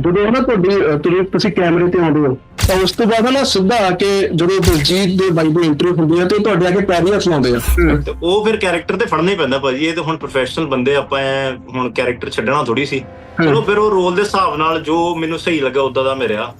ਜਦੋਂ ਨਾ ਤੁਹਾਡੀ ਤੁਸੀਂ ਕੈਮਰੇ ਤੇ ਆਉਂਦੇ ਹੋ ਤਾਂ ਉਸ ਤੋਂ ਬਾਅਦ ਨਾ ਸਿੱਧਾ ਆ ਕੇ ਜਦੋਂ ਦਿਲਜੀਤ ਦੇ ਬਾਈ ਦੀ ਇੰਟਰਵਿਊ ਹੁੰਦੀ ਹੈ ਤੇ ਤੁਹਾਡੇ ਆ ਕੇ ਲਾਉਂਦੇ ਆ। ਤੇ ਉਹ ਫਿਰ ਕੈਰੈਕਟਰ ਤੇ ਫੜਨਾ ਹੀ ਪੈਂਦਾ ਭਾਜੀ ਇਹ ਤਾਂ ਹੁਣ ਪ੍ਰੋਫੈਸ਼ਨਲ ਬੰਦੇ ਆਪਾਂ ਐਂ ਹੁਣ ਕੈਰੈਕਟਰ ਛੱਡਣਾ ਥੋੜੀ ਸੀ। ਚਲੋ ਫਿਰ ਉਹ ਰੋਲ ਦੇ ਹਿਸਾਬ ਨਾਲ ਜੋ ਮੈਨੂੰ ਸਹੀ ਲੱਗਾ ਉਦਾਂ ਦਾ ਮੇਰਾ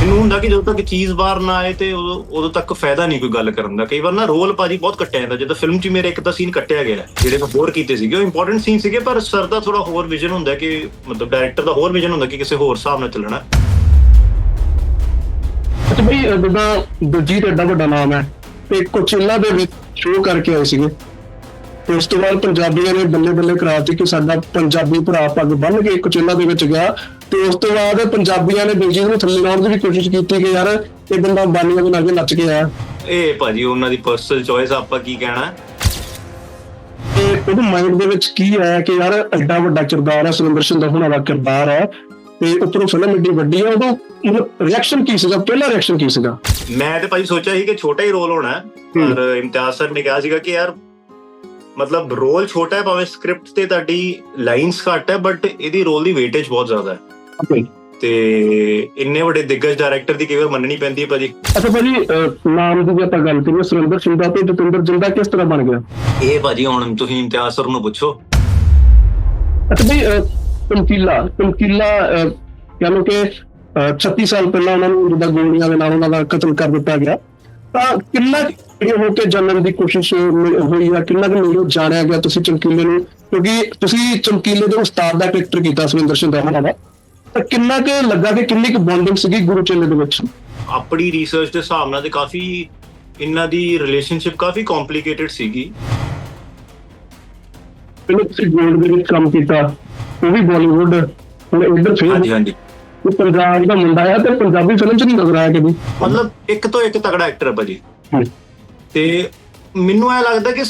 ਮੈਨੂੰ ਹੁੰਦਾ ਕਿ ਜਦੋਂ ਤੱਕ ਚੀਜ਼ ਬਾਹਰ ਨਾ ਆਏ ਤੇ ਉਦੋਂ ਉਦੋਂ ਤੱਕ ਫਾਇਦਾ ਨਹੀਂ ਕੋਈ ਗੱਲ ਕਰਨ ਦਾ। ਕਈ ਵਾਰ ਨਾ ਰੋਲ ਭਾਜੀ ਬਹੁਤ ਕੱਟਿਆ ਜਾਂਦਾ। ਜਦੋਂ ਫਿਲਮ 'ਚ ਮੇਰੇ ਇੱਕ ਤਾਂ ਸੀਨ ਕੱਟਿਆ ਗਿਆ, ਜਿਹੜੇ ਮੈਂ ਹੋਰ ਕੀਤੇ ਸੀਗੇ, ਉਹ ਇੰਪੋਰਟੈਂਟ ਸੀਨ ਸੀਗੇ, ਪਰ ਸਰ ਦਾ ਥੋੜਾ ਹੋਰ ਵਿਜ਼ਨ ਹੁੰਦਾ ਕਿ, ਮਤਲਬ ਡਾਇਰੈਕਟਰ ਦਾ ਹੋਰ ਵਿਜ਼ਨ ਹੁੰਦਾ ਕਿ ਕਿਸੇ ਹੋਰ ਹਿਸਾਬ ਨਾਲ ਚੱਲਣਾ। ਅੱਛਾ ਬਈ, ਜਿੱਦਾਂ ਦਿਲਜੀਤ ਐਡਾ ਵੱਡਾ ਨਾਮ ਹੈ, ਤੇ ਕੋਚਿਲਾ ਦੇ ਵਿੱਚ ਸ਼ੋਅ ਕਰਕੇ ਆਏ ਸੀਗੇ। ਤੇ ਉਸ ਤੋਂ ਬਾਅਦ ਪੰਜਾਬੀਆਂ ਨੇ ਬੱਲੇ ਬੱਲੇ ਕਰਾਤੀ ਕਿ ਸਾਡਾ ਪੰਜਾਬੀ ਭਰਾ ਪੱਗ ਬੰਨ ਕੇ ਕੋਚਿਲਾ ਦੇ ਵਿੱਚ ਗਿਆ। ਤੇ ਉਸ ਤੋਂ ਬਾਅਦ ਪੰਜਾਬੀਆਂ ਨੇ ਦਿਲਜੀਤ ਨੂੰ ਥੱਲੇ ਲਾਉਣ ਦੀ ਵੀ ਕੋਸ਼ਿਸ਼ ਕੀਤੀ ਕਿ ਯਾਰ ਇਹ ਬੰਦਾ ਬਾਨੀਆਂ ਦੇ ਨਾਲ ਨੱਚ ਕੇ ਆਇਆ। ਇਹ ਭਾਜੀ ਉਹਨਾਂ ਦੀ ਪਰਸਨਲ ਚੋਇਸ ਆਪਾਂ ਕੀ ਕਹਿਣਾ? ਤੇ ਉਹਦੇ ਮਾਈਂਡ ਦੇ ਵਿੱਚ ਕੀ ਆਇਆ ਕਿ ਯਾਰ ਐਡਾ ਵੱਡਾ ਕਿਰਦਾਰ ਹੈ ਸੁਰਿੰਦਰ ਸਿੰਘ ਦਾ ਹੋਣਾ ਦਾ ਕਿਰਦਾਰ ਹੈ ਤੇ ਉੱਪਰੋਂ ਫਿਲਮ ਏਡੀ ਵੱਡੀ ਹੈ ਮਤਲਬ ਰਿਐਕਸ਼ਨ ਕੀ ਸੀਗਾ? ਪਹਿਲਾ ਰਿਐਕਸ਼ਨ ਕੀ ਸੀਗਾ? ਮੈਂ ਤੇ ਭਾਜੀ ਸੋਚਿਆ ਸੀ ਕਿ ਛੋਟਾ ਹੀ ਰੋਲ ਹੋਣਾ ਪਰ ਇਮਤਿਆਜ਼ ਸਰ ਨੇ ਕਿਹਾ ਸੀਗਾ ਕਿ ਯਾਰ ਮਤਲਬ ਰੋਲ ਛੋਟਾ ਹੈ ਭਾਵੇਂ ਸਕ੍ਰਿਪਟ ਤੇ ਤੁਹਾਡੀ ਲਾਈਨਸ ਘੱਟ ਹੈ ਬਟ ਇਹਦੀ ਰੋਲ ਦੀ ਵੇਟੇਜ ਬਹੁਤ ਜ਼ਿਆਦਾ ਹੈ. ਤੇ ਇੰਨੇ ਵੱਡੇ ਦਿੱਗਜ ਡਾਇਰੈਕਟਰ ਦੀ ਕਈ ਵਾਰ ਮੰਨਣੀ ਪੈਂਦੀ ਹੈ ਭਾਜੀ। ਅੱਛਾ ਭਾਜੀ ਨਾਮ ਦੀ ਜੇ ਆਪਾਂ ਗੱਲ ਕਰੀਏ ਸੁਰਿੰਦਰ ਸਿੰਘ ਦਾ ਤੇ ਜਤਿੰਦਰ ਜਿੰਦਾ ਕਿਸ ਤਰ੍ਹਾਂ ਬਣ ਗਿਆ? ਇਹ ਭਾਜੀ ਹੁਣ ਤੁਸੀਂ ਇਮਤਿਆਜ਼ ਸਰ ਨੂੰ ਪੁੱਛੋ। ਅੱਛਾ ਭਾਈ ਚਮਕੀਲਾ ਚਮਕੀਲਾ ਅਹ, ਕਹਿ ਲਓ ਕਿ ਅਹ, 36 ਸਾਲ ਪਹਿਲਾਂ ਉਹਨਾਂ ਨੂੰ ਜਿੱਦਾਂ ਗੋਲੀਆਂ ਦੇ ਨਾਲ ਉਹਨਾਂ ਦਾ ਕਤਲ ਕਰ ਦਿੱਤਾ ਗਿਆ। ਤਾਂ ਕਿੰਨਾ ਕੁ ਇਹ ਹੋ ਕੇ ਜਾਣਨ ਦੀ ਕੋਸ਼ਿਸ਼ ਹੋਈ ਆ ਕਿੰਨਾ ਕੁ ਨੇੜੋਂ ਜਾਣਿਆ ਗਿਆ ਤੁਸੀਂ ਚਮਕੀਲੇ ਨੂੰ? ਕਿਉਂਕਿ ਤੁਸੀਂ ਚਮਕੀਲੇ ਦੇ ਉਸਤਾਦ ਦਾ ਕੈਰੈਕਟਰ ਕੀਤਾ ਸੁਰਿੰਦਰ ਸਿੰਘ ਦਾ। ਤਾਂ ਕਿੰਨਾ ਕੁ ਲੱਗਾ ਕਿ ਕਿੰਨੀ ਕੁ ਬੌਂਡਿੰਗ ਸੀਗੀ ਗੁਰੂ ਚੇਲੇ ਦੇ ਵਿੱਚ? ਆਪਣੀ ਰਿਸਰਚ ਦੇ ਹਿਸਾਬ ਨਾਲ ਤੇ ਕਾਫੀ ਇਹਨਾਂ ਦੀ ਰਿਲੇਸ਼ਨਸ਼ਿਪ ਕਾਫੀ ਕੰਪਲਿਕੇਟਡ ਸੀਗੀ। ਪਹਿਲਾਂ ਤੁਸੀਂ ਗੋਲਡ ਦੇ ਵਿੱਚ ਕੰਮ ਕੀਤਾ ਉਹ ਵੀ ਬਾਲੀਵੁੱਡ ਹੁਣ ਇੱਧਰ ਫਿਰ ਹਾਂਜੀ ਹਾਂਜੀ। ਉਹ ਪੰਜਾਬ ਦਾ ਮੁੰਡਾ ਆ ਤੇ ਪੰਜਾਬੀ ਫਿਲਮ 'ਚ ਨਹੀਂ ਨਜ਼ਰ ਆਇਆ ਕਦੀ? ਮਤਲਬ ਇੱਕ ਤੋਂ ਇੱਕ ਤਗੜਾ ਐਕਟਰ ਹੈ ਭਾਜੀ। ਤੇ ਮੈਨੂੰ ਇਹ ਲੱਗਦਾ ਕਿ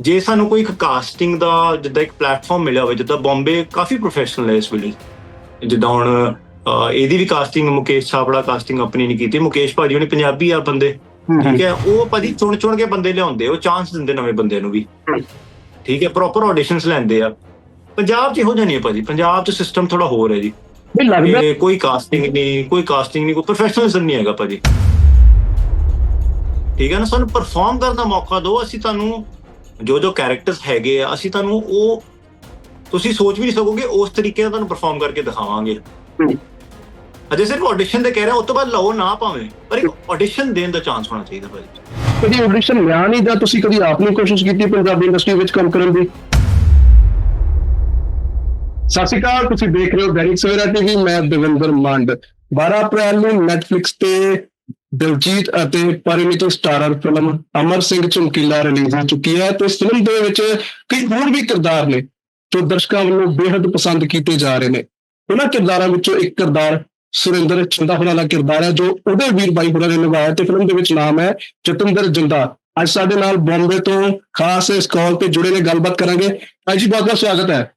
ਜੇ ਸਾਨੂੰ ਕੋਈ ਇੱਕ ਕਾਸਟਿੰਗ ਦਾ ਜਿੱਦਾਂ ਇੱਕ ਪਲੇਟਫਾਰਮ ਮਿਲਿਆ ਹੋਵੇ ਜਿੱਦਾਂ ਬੰਬੇ ਕਾਫੀ ਪ੍ਰੋਫੈਸ਼ਨਲ ਹੈ ਇਸ ਵੇਲੇ। ਜਿੱਦਾਂ ਹੁਣ ਇਹਦੀ ਵੀ ਕਾਸਟਿੰਗ ਮੁਕੇਸ਼ ਛਾਪੜਾ ਕਾਸਟਿੰਗ ਆਪਣੀ ਨਹੀਂ ਕੀਤੀ। ਮੁਕੇਸ਼ ਭਾਜੀ ਉਹਨੇ ਪੰਜਾਬੀ ਆ ਬੰਦੇ ਠੀਕ ਹੈ? ਉਹ ਭਾਜੀ ਚੁਣ ਚੁਣ ਕੇ ਬੰਦੇ ਲਿਆਉਂਦੇ ਉਹ ਚਾਂਸ ਦਿੰਦੇ ਨਵੇਂ ਬੰਦੇ ਨੂੰ ਵੀ। ਠੀਕ ਹੈ? ਪ੍ਰੋਪਰ ਆਡੀਸ਼ਨਸ ਲੈਂਦੇ ਆ। ਪੰਜਾਬ 'ਚ ਇਹੋ ਜਿਹਾ ਨਹੀਂ ਹੈ ਭਾਜੀ। ਪੰਜਾਬ 'ਚ ਸਿਸਟਮ ਥੋੜਾ ਹੋਰ ਹੈ ਜੀ। ਕੋਈ ਕਾਸਟਿੰਗ ਨਹੀਂ ਕੋਈ ਕਾਸਟਿੰਗ ਨਹੀਂ ਕੋਈ ਪ੍ਰੋਫੈਸ਼ਨਲਿਜ਼ਮ ਨਹੀਂ ਹੈਗਾ ਭਾਜੀ। ਠੀਕ ਹੈ ਨਾ? ਸਾਨੂੰ ਪਰਫਾਰਮ ਕਰਨ ਦਾ ਮੌਕਾ ਦਿਓ। ਅਸੀਂ ਤੁਹਾਨੂੰ ਜੋ ਜੋ ਕੈਰੈਕਟਰਸ ਹੈਗੇ ਆ ਅਸੀਂ ਤੁਹਾਨੂੰ ਉਹ ਤੁਸੀਂ ਸੋਚ ਵੀ ਨਹੀਂ ਸਕੋਗੇ ਉਸ ਤਰੀਕੇ ਨਾਲ ਤੁਹਾਨੂੰ ਪਰਫਾਰਮ ਕਰਕੇ ਦਿਖਾਵਾਂਗੇ। ਅਜੇ ਸਿਰਫ ਆਡੀਸ਼ਨ ਤੇ ਕਹਿ ਰਿਹਾ ਉਸ ਤੋਂ ਬਾਅਦ ਲਓ ਨਾ ਭਾਵੇਂ ਪਰ ਇੱਕ ਆਡੀਸ਼ਨ ਦੇਣ ਦਾ ਚਾਂਸ ਹੋਣਾ ਚਾਹੀਦਾ ਭਾਜੀ ਕਦੀ ਆਡੀਸ਼ਨ ਲਿਆ ਨਹੀਂ ਜਾਂ ਤੁਸੀਂ ਕਦੀ ਆਪ ਨਹੀਂ ਕੋਸ਼ਿਸ਼ ਕੀਤੀ ਪੰਜਾਬੀ ਇੰਡਸਟਰੀ ਵਿੱਚ ਕੰਮ ਕਰਨ ਦੀ? ਸਤਿ ਸ਼੍ਰੀ ਅਕਾਲ ਤੁਸੀਂ ਦੇਖ ਰਹੇ ਹੋ ਦੈਨਿਕ ਸਵੇਰਾ ਟੀਵੀ ਮੈਂ ਦਵਿੰਦਰ ਮੰਡ। 12 ਅਪ੍ਰੈਲ ਨੂੰ Netflix ਤੇ ਦਿਲਜੀਤ ਅਤੇ Parineeti starrer film Amar Singh Chamkila release ਹੋ ਚੁੱਕੀ ਹੈ ਤੇ ਇਸ ਫਿਲਮ ਦੇ ਵਿੱਚ ਕਈ ਹੋਰ ਵੀ ਕਿਰਦਾਰ ਨੇ ਜੋ ਦਰਸ਼ਕਾਂ ਵੱਲੋਂ ਬੇहद ਪਸੰਦ ਕੀਤੇ ਜਾ ਰਹੇ ਨੇ। ਉਹਨਾਂ ਕਿਰਦਾਰਾਂ ਵਿੱਚੋਂ ਇੱਕ ਕਿਰਦਾਰ ਸੁਰਿੰਦਰ ਚੰਦਾ ਹੋਣਾ ਦਾ ਕਿਰਦਾਰ ਹੈ, ਜੋ ਉਹਦੇ ਵੀਰ ਬਾਈ ਹੋਰਾਂ ਨੇ ਨਿਭਾਇਆ ਤੇ ਫਿਲਮ ਦੇ ਵਿੱਚ ਨਾਮ ਹੈ ਜਤਿੰਦਰ ਜਿੰਦਾ। ਅੱਜ ਸਾਡੇ ਨਾਲ ਬੰਬੇ ਤੋਂ ਖਾਸ ਇਸ ਕਾਲ ਤੇ ਜੁੜੇ ਨੇ, ਗੱਲਬਾਤ ਕਰਾਂਗੇ। ਅੱਜ ਜੀ ਬਹੁਤ ਬਹੁਤ ਸਵਾਗਤ ਹੈ।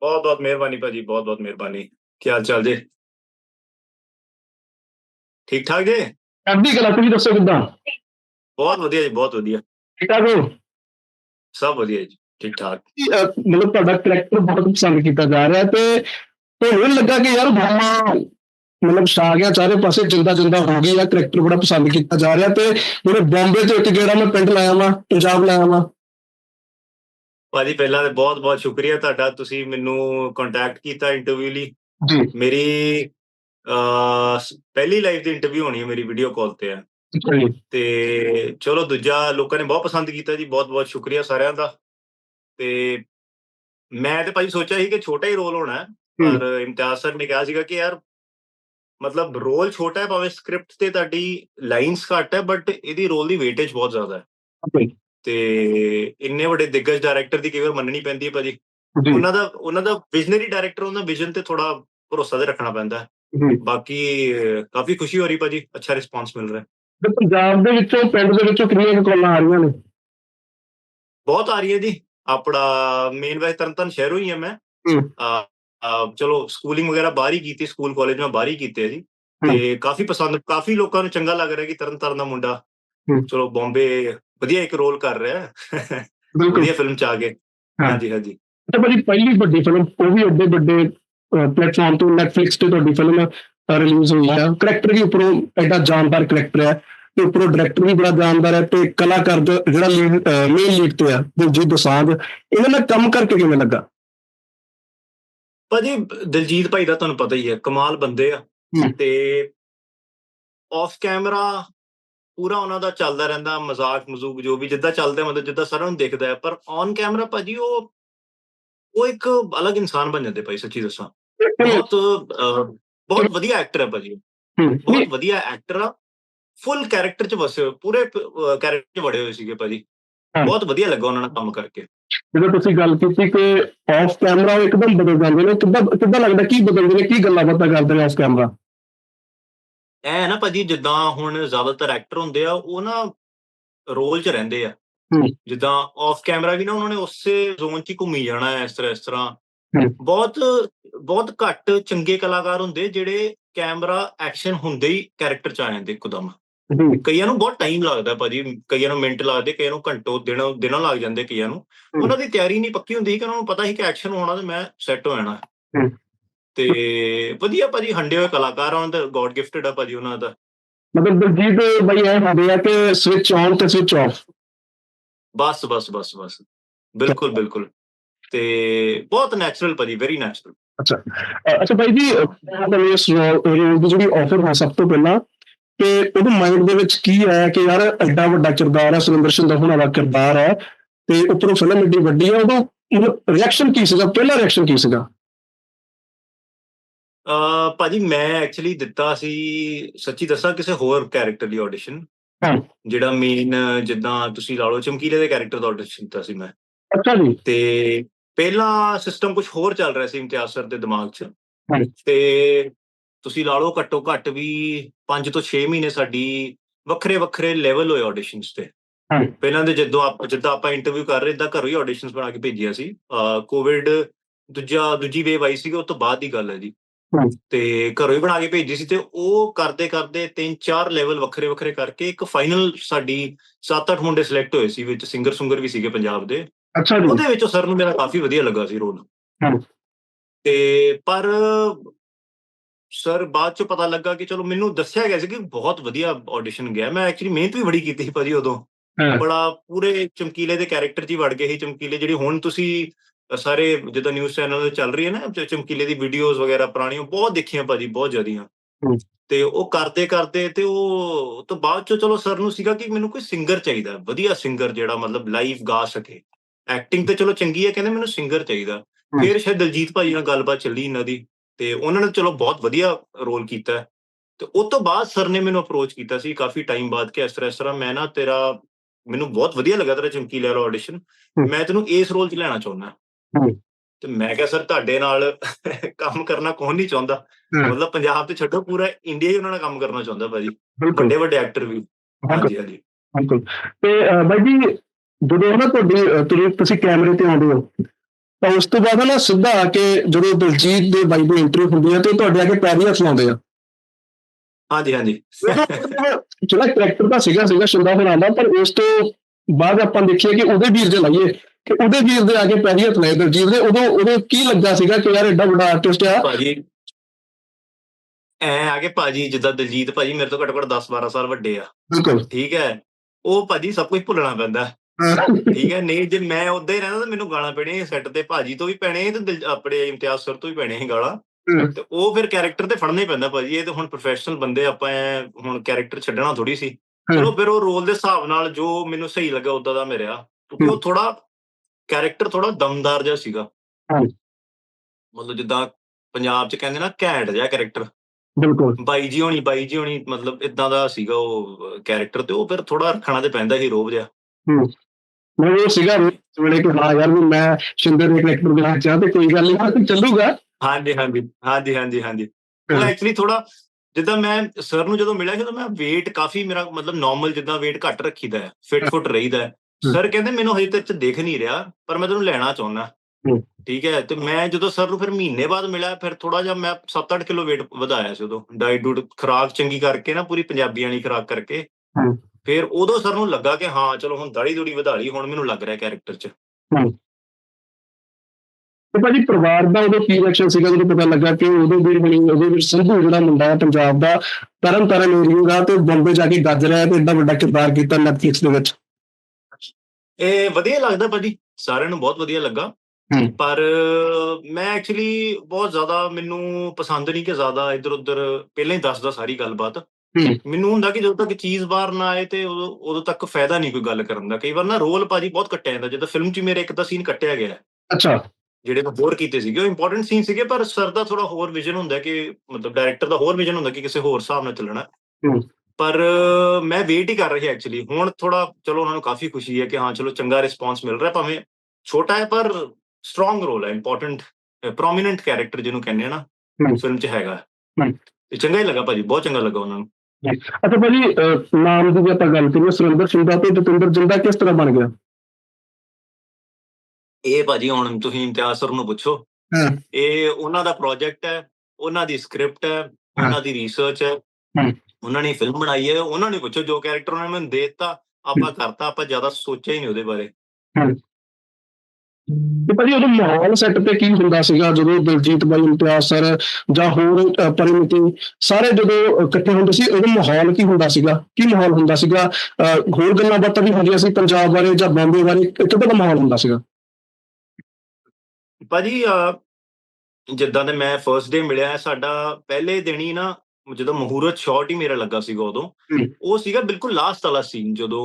ਬਹੁਤ ਬਹੁਤ ਮਿਹਰਬਾਨੀ ਭਾਜੀ ਬਹੁਤ ਬਹੁਤ ਮਿਹਰਬਾਨੀ। ਕੀ ਹਾਲ ਚਾਲ ਜੀ? ਠੀਕ ਠਾਕ ਜੀ? ਅੱਧੀ ਗੱਲ ਤੁਸੀਂ ਦੱਸੋ ਕਿਦਾਂ? ਬਹੁਤ ਵਧੀਆ ਜੀ ਬਹੁਤ ਵਧੀਆ। ਠੀਕ ਠਾਕ ਹੋ? ਸਭ ਵਧੀਆ ਜੀ ਠੀਕ ਠਾਕ। ਮਤਲਬ ਤੁਹਾਡਾ ਕਰੈਕਟਰ ਬਹੁਤ ਪਸੰਦ ਕੀਤਾ ਜਾ ਰਿਹਾ ਤੇ ਤੁਹਾਨੂੰ ਲੱਗਾ ਕਿ ਯਾਰ ਭਾਮਾ ਮਤਲਬ ਛਾ ਗਿਆ ਚਾਰੇ ਪਾਸੇ ਜਿੰਦਾ ਜਿੰਦਾ ਹੋ ਗਈ ਆ ਕਰੈਕਟਰ ਬੜਾ ਪਸੰਦ ਕੀਤਾ ਜਾ ਰਿਹਾ ਤੇ ਹੁਣ ਬੰਬੇ ਤੋਂ ਇੱਕ ਗੇੜਾ ਮੈਂ ਪਿੰਡ ਲਾਇਆ ਵਾਂ ਪੰਜਾਬ ਲਾਇਆ ਵਾਂ। ਭਾਜੀ ਪਹਿਲਾਂ ਤੇ ਬਹੁਤ ਬਹੁਤ ਸ਼ੁਕਰੀਆ ਤੁਹਾਡਾ ਤੁਸੀਂ ਮੈਨੂੰ ਕੰਟੈਕਟ ਕੀਤਾ ਇੰਟਰਵਿਊ ਲਈ। ਜੀ। ਮੇਰੀ ਪਹਿਲੀ ਲਾਈਵ ਦੀ ਇੰਟਰਵਿਊ ਹੋਣੀ ਹੈ ਮੇਰੀ ਵੀਡੀਓ ਕਾਲ ਤੇ ਹੈ ਜੀ। ਤੇ ਚਲੋ ਦੂਜਾ ਲੋਕਾਂ ਨੇ ਬਹੁਤ ਪਸੰਦ ਕੀਤਾ ਜੀ ਬਹੁਤ ਬਹੁਤ ਸ਼ੁਕਰੀਆ ਸਾਰਿਆਂ ਦਾ। ਤੇ ਮੈਂ ਤੇ ਭਾਜੀ ਸੋਚਿਆ ਸੀ ਕਿ ਛੋਟਾ ਹੀ ਰੋਲ ਹੋਣਾ। ਪਰ ਇਮਤਿਆਜ਼ ਸਰ ਨੇ ਕਿਹਾ ਸੀਗਾ ਕਿ ਯਾਰ ਮਤਲਬ ਰੋਲ ਛੋਟਾ ਹੈ ਭਾਵੇਂ ਸਕ੍ਰਿਪਟ ਤੇ ਤੁਹਾਡੀ ਲਾਈਨਸ ਘੱਟ ਹੈ ਬਟ ਇਹਦੀ ਰੋਲ ਦੀ ਵੇਟੇਜ ਬਹੁਤ ਜ਼ਿਆਦਾ ਹੈ. ਤੇ ਇੰਨੇ ਵੱਡੇ ਦਿੱਗਜ ਡਾਇਰੈਕਟਰ ਦੀ ਕਈ ਵਾਰ ਮੰਨਣੀ ਪੈਂਦੀ ਹੈ ਭਾਜੀ। ਉਹਨਾਂ ਦਾ ਉਹਨਾਂ ਦਾ ਵਿਜ਼ਨਰੀ ਡਾਇਰੈਕਟਰ ਉਹਨਾਂ ਦਾ ਵਿਜ਼ਨ ਤੇ ਥੋੜਾ ਭਰੋਸਾ ਤੇ ਰੱਖਣਾ ਪੈਂਦਾ ਬਾਕੀ ਕਾਫੀ ਖੁਸ਼ੀ ਹੋ ਰਹੀ ਭਾਜੀ ਅੱਛਾ ਰਿਸਪਾਂਸ ਮਿਲ ਰਿਹਾ। ਤੇ ਪੰਜਾਬ ਦੇ ਵਿੱਚੋਂ ਪਿੰਡ ਦੇ ਵਿੱਚੋਂ ਕਿੰਨੀਆਂ ਕਾਲਾਂ ਆ ਰਹੀਆਂ ਨੇ ਬਹੁਤ ਆ ਰਹੀ ਹੈ ਜੀ ਆਪਣਾ ਮੇਨ ਵੈਸੇ ਤਰਨਤਨ ਸ਼ਹਿਰੋਂ ਹੀ ਮੈਂ। ਆ ਆ, ਚਲੋ ਸਕੂਲਿੰਗ ਵਗੈਰਾ ਬਾਹਰ ਹੀ ਕੀਤੀ ਸਕੂਲ ਕਾਲਜ ਮੈਂ ਬਾਹਰ ਹੀ ਕੀਤੇ ਜੀ। ਤੇ ਕਾਫੀ ਪਸੰਦ ਕਾਫੀ ਲੋਕਾਂ ਨੂੰ ਚੰਗਾ ਲੱਗ ਰਿਹਾ ਕਿ ਤਰਨਤਾਰਨ ਦਾ ਮੁੰਡਾ। ਚਲੋ ਬੰਬੇ ਵਧੀਆ ਇੱਕ ਰੋਲ ਕਰ ਰਿਹਾ ਹੈ ਬਿਲਕੁਲ ਵਧੀਆ ਫਿਲਮ ਚ ਆ ਹਾਂ। ਹਾਂਜੀ ਹਾਂਜੀ ਤੇ ਭਾਜੀ ਪਹਿਲੀ ਵੱਡੀ ਫਿਲਮ ਉਹ ਵੀ ਏਡੇ ਵੱਡੇ ਪਲੇਟਫਾਰਮ ਤੋਂ Netflix ਤੇ ਤੁਹਾਡੀ ਫਿਲਮ ਰਿਲੀਜ਼ ਹੋਈ ਆ। ਕਰੈਕਟਰ ਵੀ ਉੱਪਰੋਂ ਐਡਾ ਜਾਨਦਾਰ ਕਰੈਕਟਰ ਹੈ ਤੇ ਉੱਪਰੋਂ ਡਾਇਰੈਕਟਰ ਵੀ ਬੜਾ ਜਾਨਦਾਰ ਹੈ ਤੇ ਕਲਾਕਾਰ ਜਿਹੜਾ ਮੇਨ ਲੀਡ ਤੇ ਆ ਦਿਲਜੀਤ ਦੋਸਾਂਝ ਇਹਨਾਂ ਨਾਲ ਕੰਮ ਕਰਕੇ ਕਿਵੇਂ ਲੱਗਾ? ਭਾਜੀ ਦਿਲਜੀਤ ਭਾਈ ਦਾ ਤੁਹਾਨੂੰ ਪਤਾ ਹੀ ਹੈ ਕਮਾਲ ਬੰਦੇ ਆ। ਤੇ ਆਫ ਕੈਮਰਾ ਪੂਰਾ ਉਹਨਾਂ ਦਾ ਚੱਲਦਾ ਰਹਿੰਦਾ ਮਜ਼ਾਕ ਮਜ਼ੂਕ ਜੋ ਵੀ ਜਿੱਦਾਂ ਚੱਲਦਾ ਮਤਲਬ ਜਿੱਦਾਂ ਸਾਰਿਆਂ ਨੂੰ ਦਿਖਦਾ ਹੈ ਪਰ ਔਨ ਕੈਮਰਾ ਭਾਜੀ ਉਹ ਉਹ ਇੱਕ ਅਲੱਗ ਇਨਸਾਨ ਬਣ ਜਾਂਦੇ ਭਾਈ ਸੱਚੀ ਦੱਸਾਂ। ਬਹੁਤ ਬਹੁਤ ਵਧੀਆ ਐਕਟਰ ਹੈ ਭਾਜੀ। ਬਹੁਤ ਵਧੀਆ ਐਕਟਰ ਆ। ਫੁੱਲ ਕੈਰੈਕਟਰ ਚ ਵਸੇ ਹੋਏ, ਪੂਰੇ ਕੈਰੈਕਟਰ ਚ ਵੜੇ ਹੋਏ ਸੀਗੇ ਭਾਜੀ। ਬਹੁਤ ਵਧੀਆ ਲੱਗਾ ਉਹਨਾਂ ਨਾਲ ਕੰਮ ਕਰਕੇ। ਜਦੋਂ ਤੁਸੀਂ ਗੱਲ ਕੀਤੀ ਕਿ ਆਫ ਕੈਮਰਾ ਇੱਕਦਮ ਬਦਲ ਜਾਂਦੇ ਨੇ ਕਿੱਦਾਂ ਕਿੱਦਾਂ ਲੱਗਦਾ ਕੀ ਬਦਲਦੇ ਨੇ ਕੀ ਗੱਲਾਂ ਬਾਤਾਂ ਕਰਦੇ ਨੇ ਆਫ ਕੈਮਰਾ ਐ ਨਾ ਭਾਜੀ ਜਿੱਦਾਂ ਹੁਣ ਜ਼ਿਆਦਾਤਰ ਐਕਟਰ ਹੁੰਦੇ ਆ ਉਹ ਨਾ ਰੋਲ 'ਚ ਰਹਿੰਦੇ ਆ। ਜਿੱਦਾਂ ਆਫ ਕੈਮਰਾ ਵੀ ਨਾ ਉਹਨਾਂ ਨੇ ਉਸੇ ਜ਼ੋਨ 'ਚ ਹੀ ਘੁੰਮੀ ਜਾਣਾ ਹੈ ਇਸ ਤਰ੍ਹਾਂ ਇਸ ਤਰ੍ਹਾਂ। ਬਹੁਤ ਬਹੁਤ ਘੱਟ ਚੰਗੇ ਕਲਾਕਾਰ ਹੁੰਦੇ ਜਿਹੜੇ ਕੈਮਰਾ ਐਕਸ਼ਨ ਹੁੰਦੇ ਹੀ ਕੈਰੈਕਟਰ 'ਚ ਆ ਜਾਂਦੇ ਇੱਕਦਮ। ਕਈਆਂ ਨੂੰ ਬਹੁਤ ਟਾਈਮ ਲੱਗਦਾ ਭਾਜੀ ਕਈਆਂ ਨੂੰ ਮਿੰਟ ਲੱਗਦੇ ਕਈਆਂ ਨੂੰ ਘੰਟੋ ਦਿਨੋਂ ਦਿਨੋਂ ਲੱਗ ਜਾਂਦੇ ਕਈਆਂ ਨੂੰ। ਉਹਨਾਂ ਦੀ ਤਿਆਰੀ ਨਹੀਂ ਪੱਕੀ ਹੁੰਦੀ ਕਿ ਉਹਨਾਂ ਨੂੰ ਪਤਾ ਸੀ ਕਿ ਐਕਸ਼ਨ ਹੋਣਾ ਤੇ ਮੈਂ ਸੈੱਟ ਹੋ ਜਾਣਾ। ਤੇ ਵਧੀਆ ਭਾਜੀ ਹੰਡੇ ਹੋਏ ਕਲਾਕਾਰ ਉਹਨਾਂ ਦਾ ਗੋਡ ਗਿਫਟਡ ਆ ਭਾਜੀ ਉਹਨਾਂ ਦਾ। ਮਤਲਬ ਦਿਲਜੀਤ ਬਈ ਇਹ ਹੁੰਦੇ ਆ ਕਿ ਸਵਿਚ ਆਨ ਤੇ ਸਵਿਚ ਆਫ ਬਸ ਬਸ ਬਸ ਬਸ। ਬਿਲਕੁਲ ਬਿਲਕੁਲ। ਤੇ ਬਹੁਤ ਨੈਚੁਰਲ ਭਾਜੀ ਵੈਰੀ ਨੈਚੁਰਲ ਅੱਛਾ। ਅੱਛਾ ਭਾਈ ਜੀ ਤੁਹਾਨੂੰ ਇਸ ਰੋਲ ਦੀ ਜਿਹੜੀ ਆਫਰ ਹੋਈ ਸਭ ਤੋਂ ਪਹਿਲਾਂ ਤੇ ਉਹਦੇ ਮਾਈਂਡ ਦੇ ਵਿੱਚ ਕੀ ਆਇਆ ਕਿ ਯਾਰ ਐਡਾ ਵੱਡਾ ਕਿਰਦਾਰ ਹੈ ਸੁਰਿੰਦਰ ਸਿੰਧਾ ਹੁਣਾਂ ਦਾ ਕਿਰਦਾਰ ਹੈ ਤੇ ਉੱਪਰੋਂ ਫਿਲਮ ਏਡੀ ਵੱਡੀ ਹੈ ਉਦੋਂ ਰਿਐਕਸ਼ਨ ਕੀ ਸੀਗਾ? ਪਹਿਲਾ ਰਿਐਕਸ਼ਨ ਕੀ ਸੀਗਾ? ਅ ਭਾਜੀ ਮੈਂ ਐਕਚੁਅਲੀ ਦਿੱਤਾ ਸੀ ਸੱਚੀ ਦੱਸਾਂ ਕਿਸੇ ਹੋਰ ਕੈਰੈਕਟਰ ਦੀ ਆਡੀਸ਼ਨ ਹਾਂ। ਜਿਹੜਾ ਮੇਨ ਜਿੱਦਾਂ ਤੁਸੀਂ ਲਾ ਲਓ ਚਮਕੀਲੇ ਦੇ ਕੈਰੈਕਟਰ ਦਾ ਆਡੀਸ਼ਨ ਦਿੱਤਾ ਸੀ ਮੈਂ ਅੱਛਾ ਜੀ ਤੇ ਪਹਿਲਾ ਸਿਸਟਮ ਕੁਝ ਹੋਰ ਚੱਲ ਰਿਹਾ ਸੀ ਇਮਤਿਆਜ਼ ਸਰ ਦੇ ਦਿਮਾਗ 'ਚ। ਤੇ ਤੁਸੀਂ ਲਾ ਲਓ ਘੱਟੋ ਘੱਟ ਵੀ 5 ਤੋਂ 6 ਮਹੀਨੇ ਸਾਡੀ ਵੱਖਰੇ ਵੱਖਰੇ ਲੈਵਲ ਹੋਏ ਆਡੀਸ਼ਨਸ ਤੇ। ਪਹਿਲਾਂ ਦੇ ਜਦੋਂ ਆਪ ਜਿੱਦਾਂ ਆਪਾਂ ਇੰਟਰਵਿਊ ਕਰ ਰਹੇ ਇਦਾਂ ਘਰੋਂ ਹੀ ਆਡੀਸ਼ਨਸ ਬਣਾ ਕੇ ਭੇਜਿਆ ਸੀ ਕੋਵਿਡ ਦੂਜਾ ਦੂਜੀ ਵੇਵ ਆਈ ਸੀਗੀ ਉਸ ਤੋਂ ਬਾਅਦ ਦੀ ਗੱਲ ਹੈ ਜੀ। ਤੇ ਘਰੋਂ ਹੀ ਬਣਾ ਕੇ ਭੇਜੀ ਸੀ ਤੇ ਉਹ ਕਰਦੇ ਕਰਦੇ ਤਿੰਨ ਚਾਰ ਲੈਵਲ ਵੱਖਰੇ ਵੱਖਰੇ ਕਰਕੇ ਇੱਕ ਫਾਈਨਲ ਸਾਡੀ 7-8 ਮੁੰਡੇ ਸਿਲੈਕਟ ਹੋਏ ਸੀ ਵਿੱਚ ਸਿੰਗਰ ਸੁੰਗਰ ਵੀ ਸੀਗੇ ਪੰਜਾਬ ਦੇ। ਅੱਛਾ ਜੀ। ਉਹਦੇ ਵਿੱਚੋਂ ਸਰ ਨੂੰ ਮੇਰਾ ਕਾਫੀ ਵਧੀਆ ਲੱਗਾ ਸੀ ਰੋਲ। ਤੇ ਪਰ ਸਰ ਬਾਅਦ ਚ ਪਤਾ ਲੱਗਾ ਕਿ ਚਲੋ ਮੈਨੂੰ ਦੱਸਿਆ ਗਿਆ ਸੀ ਕਿ ਬਹੁਤ ਵਧੀਆ ਆਡੀਸ਼ਨ ਗਿਆ। ਮੈਂ ਐਕਚੁਅਲੀ ਮਿਹਨਤ ਵੀ ਬੜੀ ਕੀਤੀ ਸੀ ਭਾਜੀ ਉਦੋਂ। ਬੜਾ ਪੂਰੇ ਚਮਕੀਲੇ ਦੇ ਕੈਰੈਕਟਰ 'ਚ ਵੜ ਗਏ ਸੀ। ਚਮਕੀਲੇ ਜਿਹੜੀ ਹੁਣ ਤੁਸੀਂ ਸਾਰੇ ਜਿੱਦਾਂ ਨਿਊਜ਼ ਚੈਨਲ ਤੇ ਚੱਲ ਰਹੀ ਹੈ ਨਾ ਚਮਕੀਲੇ ਦੀ ਵੀਡੀਓਜ਼ ਵਗੈਰਾ ਪੁਰਾਣੀਆਂ ਬਹੁਤ ਦੇਖੀਆਂ ਭਾਜੀ ਬਹੁਤ ਜ਼ਿਆਦੀਆਂ। ਤੇ ਉਹ ਕਰਦੇ ਕਰਦੇ ਤੇ ਉਹ ਤੋਂ ਬਾਅਦ ਚ ਚਲੋ ਸਰ ਨੂੰ ਸੀਗਾ ਕਿ ਮੈਨੂੰ ਕੋਈ ਸਿੰਗਰ ਚਾਹੀਦਾ ਵਧੀਆ ਸਿੰਗਰ ਜਿਹੜਾ ਮਤਲਬ ਲਾਈਵ ਗਾ ਸਕੇ ਐਕਟਿੰਗ ਤੇ ਚਲੋ ਚੰਗੀ ਹੈ ਕਹਿੰਦੇ ਮੈਨੂੰ ਸਿੰਗਰ ਚਾਹੀਦਾ ਫਿਰ ਸ਼ਾਇਦ ਦਲਜੀਤ ਭਾਜੀ ਨਾਲ ਗੱਲਬਾਤ ਚੱਲੀ ਇਹਨਾਂ ਦੀ ਤੇ ਉਹਨਾਂ ਨੇ ਚਲੋ ਬਹੁਤ ਵਧੀਆ ਰੋਲ ਕੀਤਾ। ਤੇ ਉਸ ਤੋਂ ਬਾਅਦ ਸਰ ਨੇ ਮੈਨੂੰ ਅਪਰੋਚ ਕੀਤਾ ਸੀ ਕਾਫੀ ਟਾਈਮ ਬਾਅਦ ਕਿ ਇਸ ਤਰ੍ਹਾਂ ਇਸ ਤਰ੍ਹਾਂ ਮੈਂ ਨਾ ਤੇਰਾ ਮੈਨੂੰ ਬਹੁਤ ਵਧੀਆ ਲੱਗਾ ਤੇਰਾ ਚਮਕੀਲੇ ਵਾਲਾ ਆਡੀਸ਼ਨ। ਮੈਂ ਤੈਨੂੰ ਇਸ ਰੋਲ 'ਚ ਲੈਣਾ ਚਾਹੁੰਦਾ। ਤੇ ਮੈਂ ਕਿਹਾ ਸਰ ਤੁਹਾਡੇ ਨਾਲ ਕੰਮ ਕਰਨਾ ਕੌਣ ਨਹੀਂ ਚਾਹੁੰਦਾ। ਮਤਲਬ ਪੰਜਾਬ ਤੇ ਛੱਡੋ ਪੂਰਾ ਇੰਡੀਆ ਹੀ ਉਹਨਾਂ ਨਾਲ ਕੰਮ ਕਰਨਾ ਚਾਹੁੰਦਾ ਭਾਜੀ। ਵੱਡੇ ਵੱਡੇ ਐਕਟਰ ਵੀ। ਹਾਂਜੀ ਹਾਂਜੀ। ਬਿਲਕੁਲ। ਤੇ ਬਾਈ ਜੀ ਜਦੋਂ ਨਾ ਤੁਹਾਡੀ ਤੁਸੀਂ ਕੈਮਰੇ ਤੇ ਆਉਂਦੇ ਹੋ ਤਾਂ ਉਸ ਤੋਂ ਬਾਅਦ ਨਾ ਸਿੱਧਾ ਆ ਕੇ ਜਦੋਂ ਦਿਲਜੀਤ ਦੇ ਬਾਈ ਦੀ ਇੰਟਰਵਿਊ ਹੁੰਦੀ ਹੈ ਤੇ ਤੁਹਾਡੇ ਆ ਕੇ ਪੈਰੀ ਹੱਥ ਲਾਉਂਦੇ ਆ। ਹਾਂਜੀ ਹਾਂਜੀ। ਚਲਾ ਕਰੈਕਟਰ ਤਾਂ ਸੀਗਾ ਸੀਗਾ ਸ਼ਿੰਦਾ ਹੋਣਾ ਦਾ ਪਰ ਉਸ ਤੋਂ ਬਾਅਦ ਆਪਾਂ ਦੇਖੀਏ ਕਿ ਉਹਦੇ ਵੀਰ ਦੇ ਲਾਈਏ। ਕਿ ਉਹਦੇ ਵੀਰ ਦੇ ਆ ਕੇ ਪੈਰੀ ਹੱਥ ਲਾਏ ਦਿਲਜੀਤ ਦੇ ਉਦੋਂ ਉਦੋਂ ਕੀ ਲੱਗਾ ਸੀਗਾ ਕਿ ਯਾਰ ਐਡਾ ਵੱਡਾ ਆਰਟਿਸਟ ਆ? ਭਾਜੀ ਐ ਆ ਕੇ ਭਾਜੀ ਜਿੱਦਾਂ ਦਲਜੀਤ ਭਾਜੀ ਮੇਰੇ ਤੋਂ ਘੱਟੋ ਘੱਟ 10 12 ਸਾਲ ਵੱਡੇ ਆ। ਬਿਲਕੁਲ। ਠੀਕ ਹੈ? ਉਹ ਭਾਜੀ ਸਭ ਕੁਝ ਭੁੱਲਣਾ ਪੈਂਦਾ। ਠੀਕ ਹੈ? ਨਹੀਂ ਜੇ ਮੈਂ ਉਦਾਂ ਹੀ ਰਹਿੰਦਾ ਤਾਂ ਮੈਨੂੰ ਗਾਲਾਂ ਪੈਣੀਆਂ ਸੈੱਟ ਤੇ ਭਾਜੀ ਤੋਂ ਵੀ ਪੈਣੇ ਤੇ ਆਪਣੇ ਇਮਤਿਆਜ਼ ਸਰ ਤੋਂ ਵੀ ਪੈਣੇ ਗਾਲਾਂ। ਤੇ ਉਹ ਫਿਰ ਕੈਰੈਕਟਰ ਤੇ ਫੜਨਾ ਹੀ ਪੈਂਦਾ ਭਾਜੀ। ਇਹ ਤਾਂ ਹੁਣ ਪ੍ਰੋਫੈਸ਼ਨਲ ਬੰਦੇ ਆਪਾਂ ਐਂ ਹੁਣ ਕੈਰੈਕਟਰ ਛੱਡਣਾ ਥੋੜੀ ਸੀ। ਚਲੋ ਫਿਰ ਉਹ ਰੋਲ ਦੇ ਹਿਸਾਬ ਨਾਲ ਜੋ ਮੈਨੂੰ ਸਹੀ ਲੱਗਾ ਉਦਾਂ ਦਾ ਮੇਰਾ ਕਿਉਂਕਿ ਉਹ ਥੋੜਾ ਕੈਰੈਕਟਰ ਥੋੜਾ ਦਮਦਾਰ ਜਿਹਾ ਸੀਗਾ। ਮਤਲਬ ਜਿੱਦਾਂ ਪੰਜਾਬ 'ਚ ਕਹਿੰਦੇ ਨਾ ਘੈਂਟ ਜਿਹਾ ਕੈਰੈਕਟਰ ਬਿਲਕੁਲ। ਬਾਈ ਜੀ ਹੋਣੀ ਬਾਈ ਜੀ ਹੋਣੀ ਮਤਲਬ ਇਦਾਂ ਦਾ ਸੀਗਾ ਉਹ ਕੈਰੈਕਟਰ ਤੇ ਉਹ ਫਿਰ ਥੋੜਾ ਰੱਖਣਾ ਤੇ ਪੈਂਦਾ ਸੀ ਰੋਬ ਜਿਹਾ। ਮੈਂ ਉਹ ਸੀਗਾ ਵੇਲੇ ਕਿ ਹਾਂ ਯਾਰ ਵੀ ਮੈਂ ਸ਼ਿੰਦੇ ਦੇ ਕਰੈਕਟਰ ਨਾਲ ਚਾਹ ਤੇ ਕੋਈ ਗੱਲ ਨਹੀਂ ਹਾਂ ਚੱਲੂਗਾ। ਹਾਂਜੀ ਹਾਂਜੀ ਹਾਂਜੀ ਹਾਂਜੀ ਹਾਂਜੀ। ਉਹ। ਐਕਚੁਅਲੀ ਥੋੜਾ ਜਿੱਦਾਂ ਮੈਂ ਸਰ ਨੂੰ ਜਦੋਂ ਮਿਲਿਆ ਜਦੋਂ ਮੈਂ weight ਕਾਫੀ ਮੇਰਾ ਮਤਲਬ ਨਾਰਮਲ ਜਿੱਦਾਂ weight ਘੱਟ ਰੱਖੀਦਾ ਹੈ ਫਿਟ ਫੁੱਟ ਰਹੀਦਾ ਹੈ। ਸਰ ਕਹਿੰਦੇ ਮੈਨੂੰ ਹਜੇ ਤੱਕ ਦਿਖ ਨਹੀਂ ਰਿਹਾ ਪਰ ਮੈਂ ਤੈਨੂੰ ਲੈਣਾ ਚਾਹੁੰਦਾ। ਠੀਕ ਹੈ ਤੇ ਮੈਂ ਜਦੋਂ ਸਰ ਨੂੰ ਫਿਰ ਮਹੀਨੇ ਬਾਅਦ ਮਿਲਿਆ ਫਿਰ ਥੋੜਾ ਜਿਹਾ ਮੈਂ 7-8 ਕਿਲੋ weight ਵਧਾਇਆ ਸੀ ਉਦੋਂ ਡਾਈਟ ਡੂਟ ਖੁਰਾਕ ਚੰਗੀ ਕਰਕੇ ਨਾ ਪੂਰੀ ਪੰਜਾਬੀਆਂ ਵਾਲੀ ਖੁਰਾਕ ਕਰਕੇ। ਫਿਰ ਉਦੋਂ ਸਰ ਨੂੰ ਲੱਗਾ ਕਿ ਹਾਂ ਚਲੋ ਹੁਣ ਦਾੜੀ ਦੂੜੀ ਵਧਾ ਲਈ ਹੁਣ ਮੈਨੂੰ ਲੱਗ ਰਿਹਾ ਕੈਰੈਕਟਰ 'ਚ। ਤੇ ਭਾਜੀ ਪਰਿਵਾਰ ਦਾ ਉਦੋਂ ਕੀ ਰਿਐਕਸ਼ਨ ਸੀਗਾ ਜਦੋਂ ਪਤਾ ਲੱਗਾ ਕਿ ਉਦੋਂ ਵੀ ਬਣੀ ਉਦੋਂ ਵੀ ਸੰਧੂ ਜਿਹੜਾ ਮੁੰਡਾ ਹੈ ਪੰਜਾਬ ਦਾ ਤਰਨ ਤਾਰਨ ਏਰੀਆ ਦਾ ਤੇ ਬੰਬੇ ਜਾ ਕੇ ਗੱਜ ਰਿਹਾ ਤੇ ਏਡਾ ਵੱਡਾ ਕਿਰਦਾਰ ਕੀਤਾ ਨੈਟਫਲਿਕਸ ਦੇ ਵਿੱਚ ਇਹ ਵਧੀਆ ਲੱਗਦਾ ਭਾਜੀ ਸਾਰਿਆਂ ਨੂੰ ਬਹੁਤ ਵਧੀਆ ਲੱਗਾ। ਪਰ ਮੈਂ ਐਕਚੁਅਲੀ ਬਹੁਤ ਜ਼ਿਆਦਾ ਮੈਨੂੰ ਪਸੰਦ ਨਹੀਂ ਕਿ ਜ਼ਿਆਦਾ ਇੱਧਰ ਉੱਧਰ ਪਹਿਲਾਂ ਹੀ ਦੱਸਦਾ ਸਾਰੀ ਗੱਲਬਾਤ। ਮੈਨੂੰ ਹੁੰਦਾ ਕਿ ਜਦੋਂ ਤੱਕ ਚੀਜ਼ ਬਾਹਰ ਨਾ ਆਏ ਤੇ ਉਦੋਂ ਤੱਕ ਫਾਇਦਾ ਨਹੀਂ ਕੋਈ ਗੱਲ ਕਰਨ ਦਾ। ਕਈ ਵਾਰ ਨਾ ਰੋਲ ਭਾਜੀ ਬਹੁਤ ਕੱਟਿਆ ਜਾਂਦਾ। ਜਦੋਂ ਫਿਲਮ 'ਚ ਮੇਰੇ ਇੱਕ ਤਾਂ ਸੀਨ ਕੱਟਿਆ ਗਿਆ। ਅੱਛਾ। ਜਿਹੜੇ ਮੈਂ ਹੋਰ ਕੀਤੇ ਸੀਗੇ ਉਹ ਇੰਪੋਰਟੈਂਟ ਸੀਨ ਸੀਗੇ ਪਰ ਸਰ ਦਾ ਥੋੜਾ ਹੋਰ ਵਿਜ਼ਨ ਹੁੰਦਾ ਕਿ ਮਤਲਬ ਡਾਇਰੈਕਟਰ ਦਾ ਹੋਰ ਵਿਜ਼ਨ ਹੁੰਦਾ ਕਿ ਕਿਸੇ ਹੋਰ ਹਿਸਾਬ ਨਾਲ ਚੱਲਣਾ। ਹੂੰ। ਪਰ ਮੈਂ ਵੇਟ ਹੀ ਕਰ ਰਹੀ ਐਕਚੁਅਲੀ ਹੁਣ ਥੋੜਾ ਚਲੋ ਉਹਨਾਂ ਨੂੰ ਕਾਫੀ ਖੁਸ਼ੀ ਹੈ ਕਿ ਹਾਂ ਚਲੋ ਚੰਗਾ ਰਿਸਪਾਂਸ ਮਿਲ ਰਿਹਾ ਭਾਵੇਂ ਛੋਟਾ ਹੈ ਪਰ ਸਟਰੋਂਗ ਰੋਲ ਹੈ ਇੰਪੋਰਟੈਂਟ ਪ੍ਰੋਮਿਨੈਂਟ ਕੈਰੈਕਟਰ ਜਿਹਨੂੰ ਕਹਿੰਦੇ ਆ ਨਾ। ਫਿਲਮ 'ਚ ਹੈਗਾ। ਤੇ ਚੰਗਾ ਹੀ ਲੱਗਾ ਭਾਜੀ ਬਹੁਤ ਚੰਗਾ ਲੱਗਾ ਉਹਨਾਂ ਨੂੰ ਅੱਛਾ ਭਾਜੀ ਨਾਮ ਦੀ ਜੇ ਆਪਾਂ ਗੱਲ ਕਰੀਏ ਸੁਰਿੰਦਰ ਸਿੰਘ ਦਾ ਤੇ ਜਤਿੰਦਰ ਜਿੰਦਾ ਕਿਸ ਤਰ੍ਹਾਂ ਬਣ ਗਿਆ ਇਹ ਭਾਜੀ ਹੁਣ ਤੁਸੀਂ ਇਮਤਿਆਜ਼ ਸਰ ਨੂੰ ਪੁੱਛੋ। ਇਹ ਉਹਨਾਂ ਦਾ ਪ੍ਰੋਜੈਕਟ ਹੈ ਉਹਨਾਂ ਦੀ ਸਕ੍ਰਿਪਟ ਹੈ ਉਹਨਾਂ ਦੀ ਰਿਸਰਚ ਹੂੰ। ਉਹਨਾਂ ਨੇ ਫਿਲਮ ਬਣਾਈ ਹੈ ਉਹਨਾਂ ਨੇ ਪੁੱਛੋ ਜੋ ਕੈਰੈਕਟਰ ਉਹਨਾਂ ਨੇ ਮੈਨੂੰ ਦਿੱਤਾ ਆਪਾਂ ਕਰਤਾ ਆਪਾਂ ਜ਼ਿਆਦਾ ਸੋਚਿਆ ਹੀ ਨਹੀਂ ਉਹਦੇ ਬਾਰੇ। ਤੇ ਭਾਜੀ ਉਦੋਂ ਮਾਹੌਲ ਸੈੱਟ ਤੇ ਕੀ ਹੁੰਦਾ ਸੀਗਾ ਜਦੋਂ ਦਿਲਜੀਤ ਬਾਈ ਇਮਤਿਆਜ਼ ਸਰ ਜਾਂ ਹੋਰ ਪਰਿਮਿਤੀ ਸਾਰੇ ਜਦੋਂ ਇਕੱਠੇ ਹੁੰਦੇ ਸੀ ਉਦੋਂ ਮਾਹੌਲ ਕੀ ਹੁੰਦਾ ਸੀਗਾ? ਕੀ ਮਾਹੌਲ ਹੁੰਦਾ ਸੀਗਾ? ਹੋਰ ਗੱਲਾਂ ਬਾਤਾਂ ਵੀ ਹੁੰਦੀਆਂ ਸੀ ਪੰਜਾਬ ਬਾਰੇ ਜਾਂ ਬੰਬੇ ਬਾਰੇ ਕਿੱਦਾਂ ਦਾ ਮਾਹੌਲ ਹੁੰਦਾ ਸੀਗਾ? ਭਾਜੀ ਜਿੱਦਾਂ ਦੇ ਮੈਂ ਫਰਸਟ ਡੇ ਮਿਲਿਆ ਸਾਡਾ ਪਹਿਲੇ ਦਿਨ ਹੀ ਨਾ ਜਦੋਂ ਮਹੂਰਤ ਸ਼ਾਟ ਹੀ ਮੇਰਾ ਲੱਗਾ ਸੀਗਾ ਉਦੋਂ ਹੂੰ। ਉਹ ਸੀਗਾ ਬਿਲਕੁਲ ਲਾਸਟ ਵਾਲਾ ਸੀਨ ਜਦੋਂ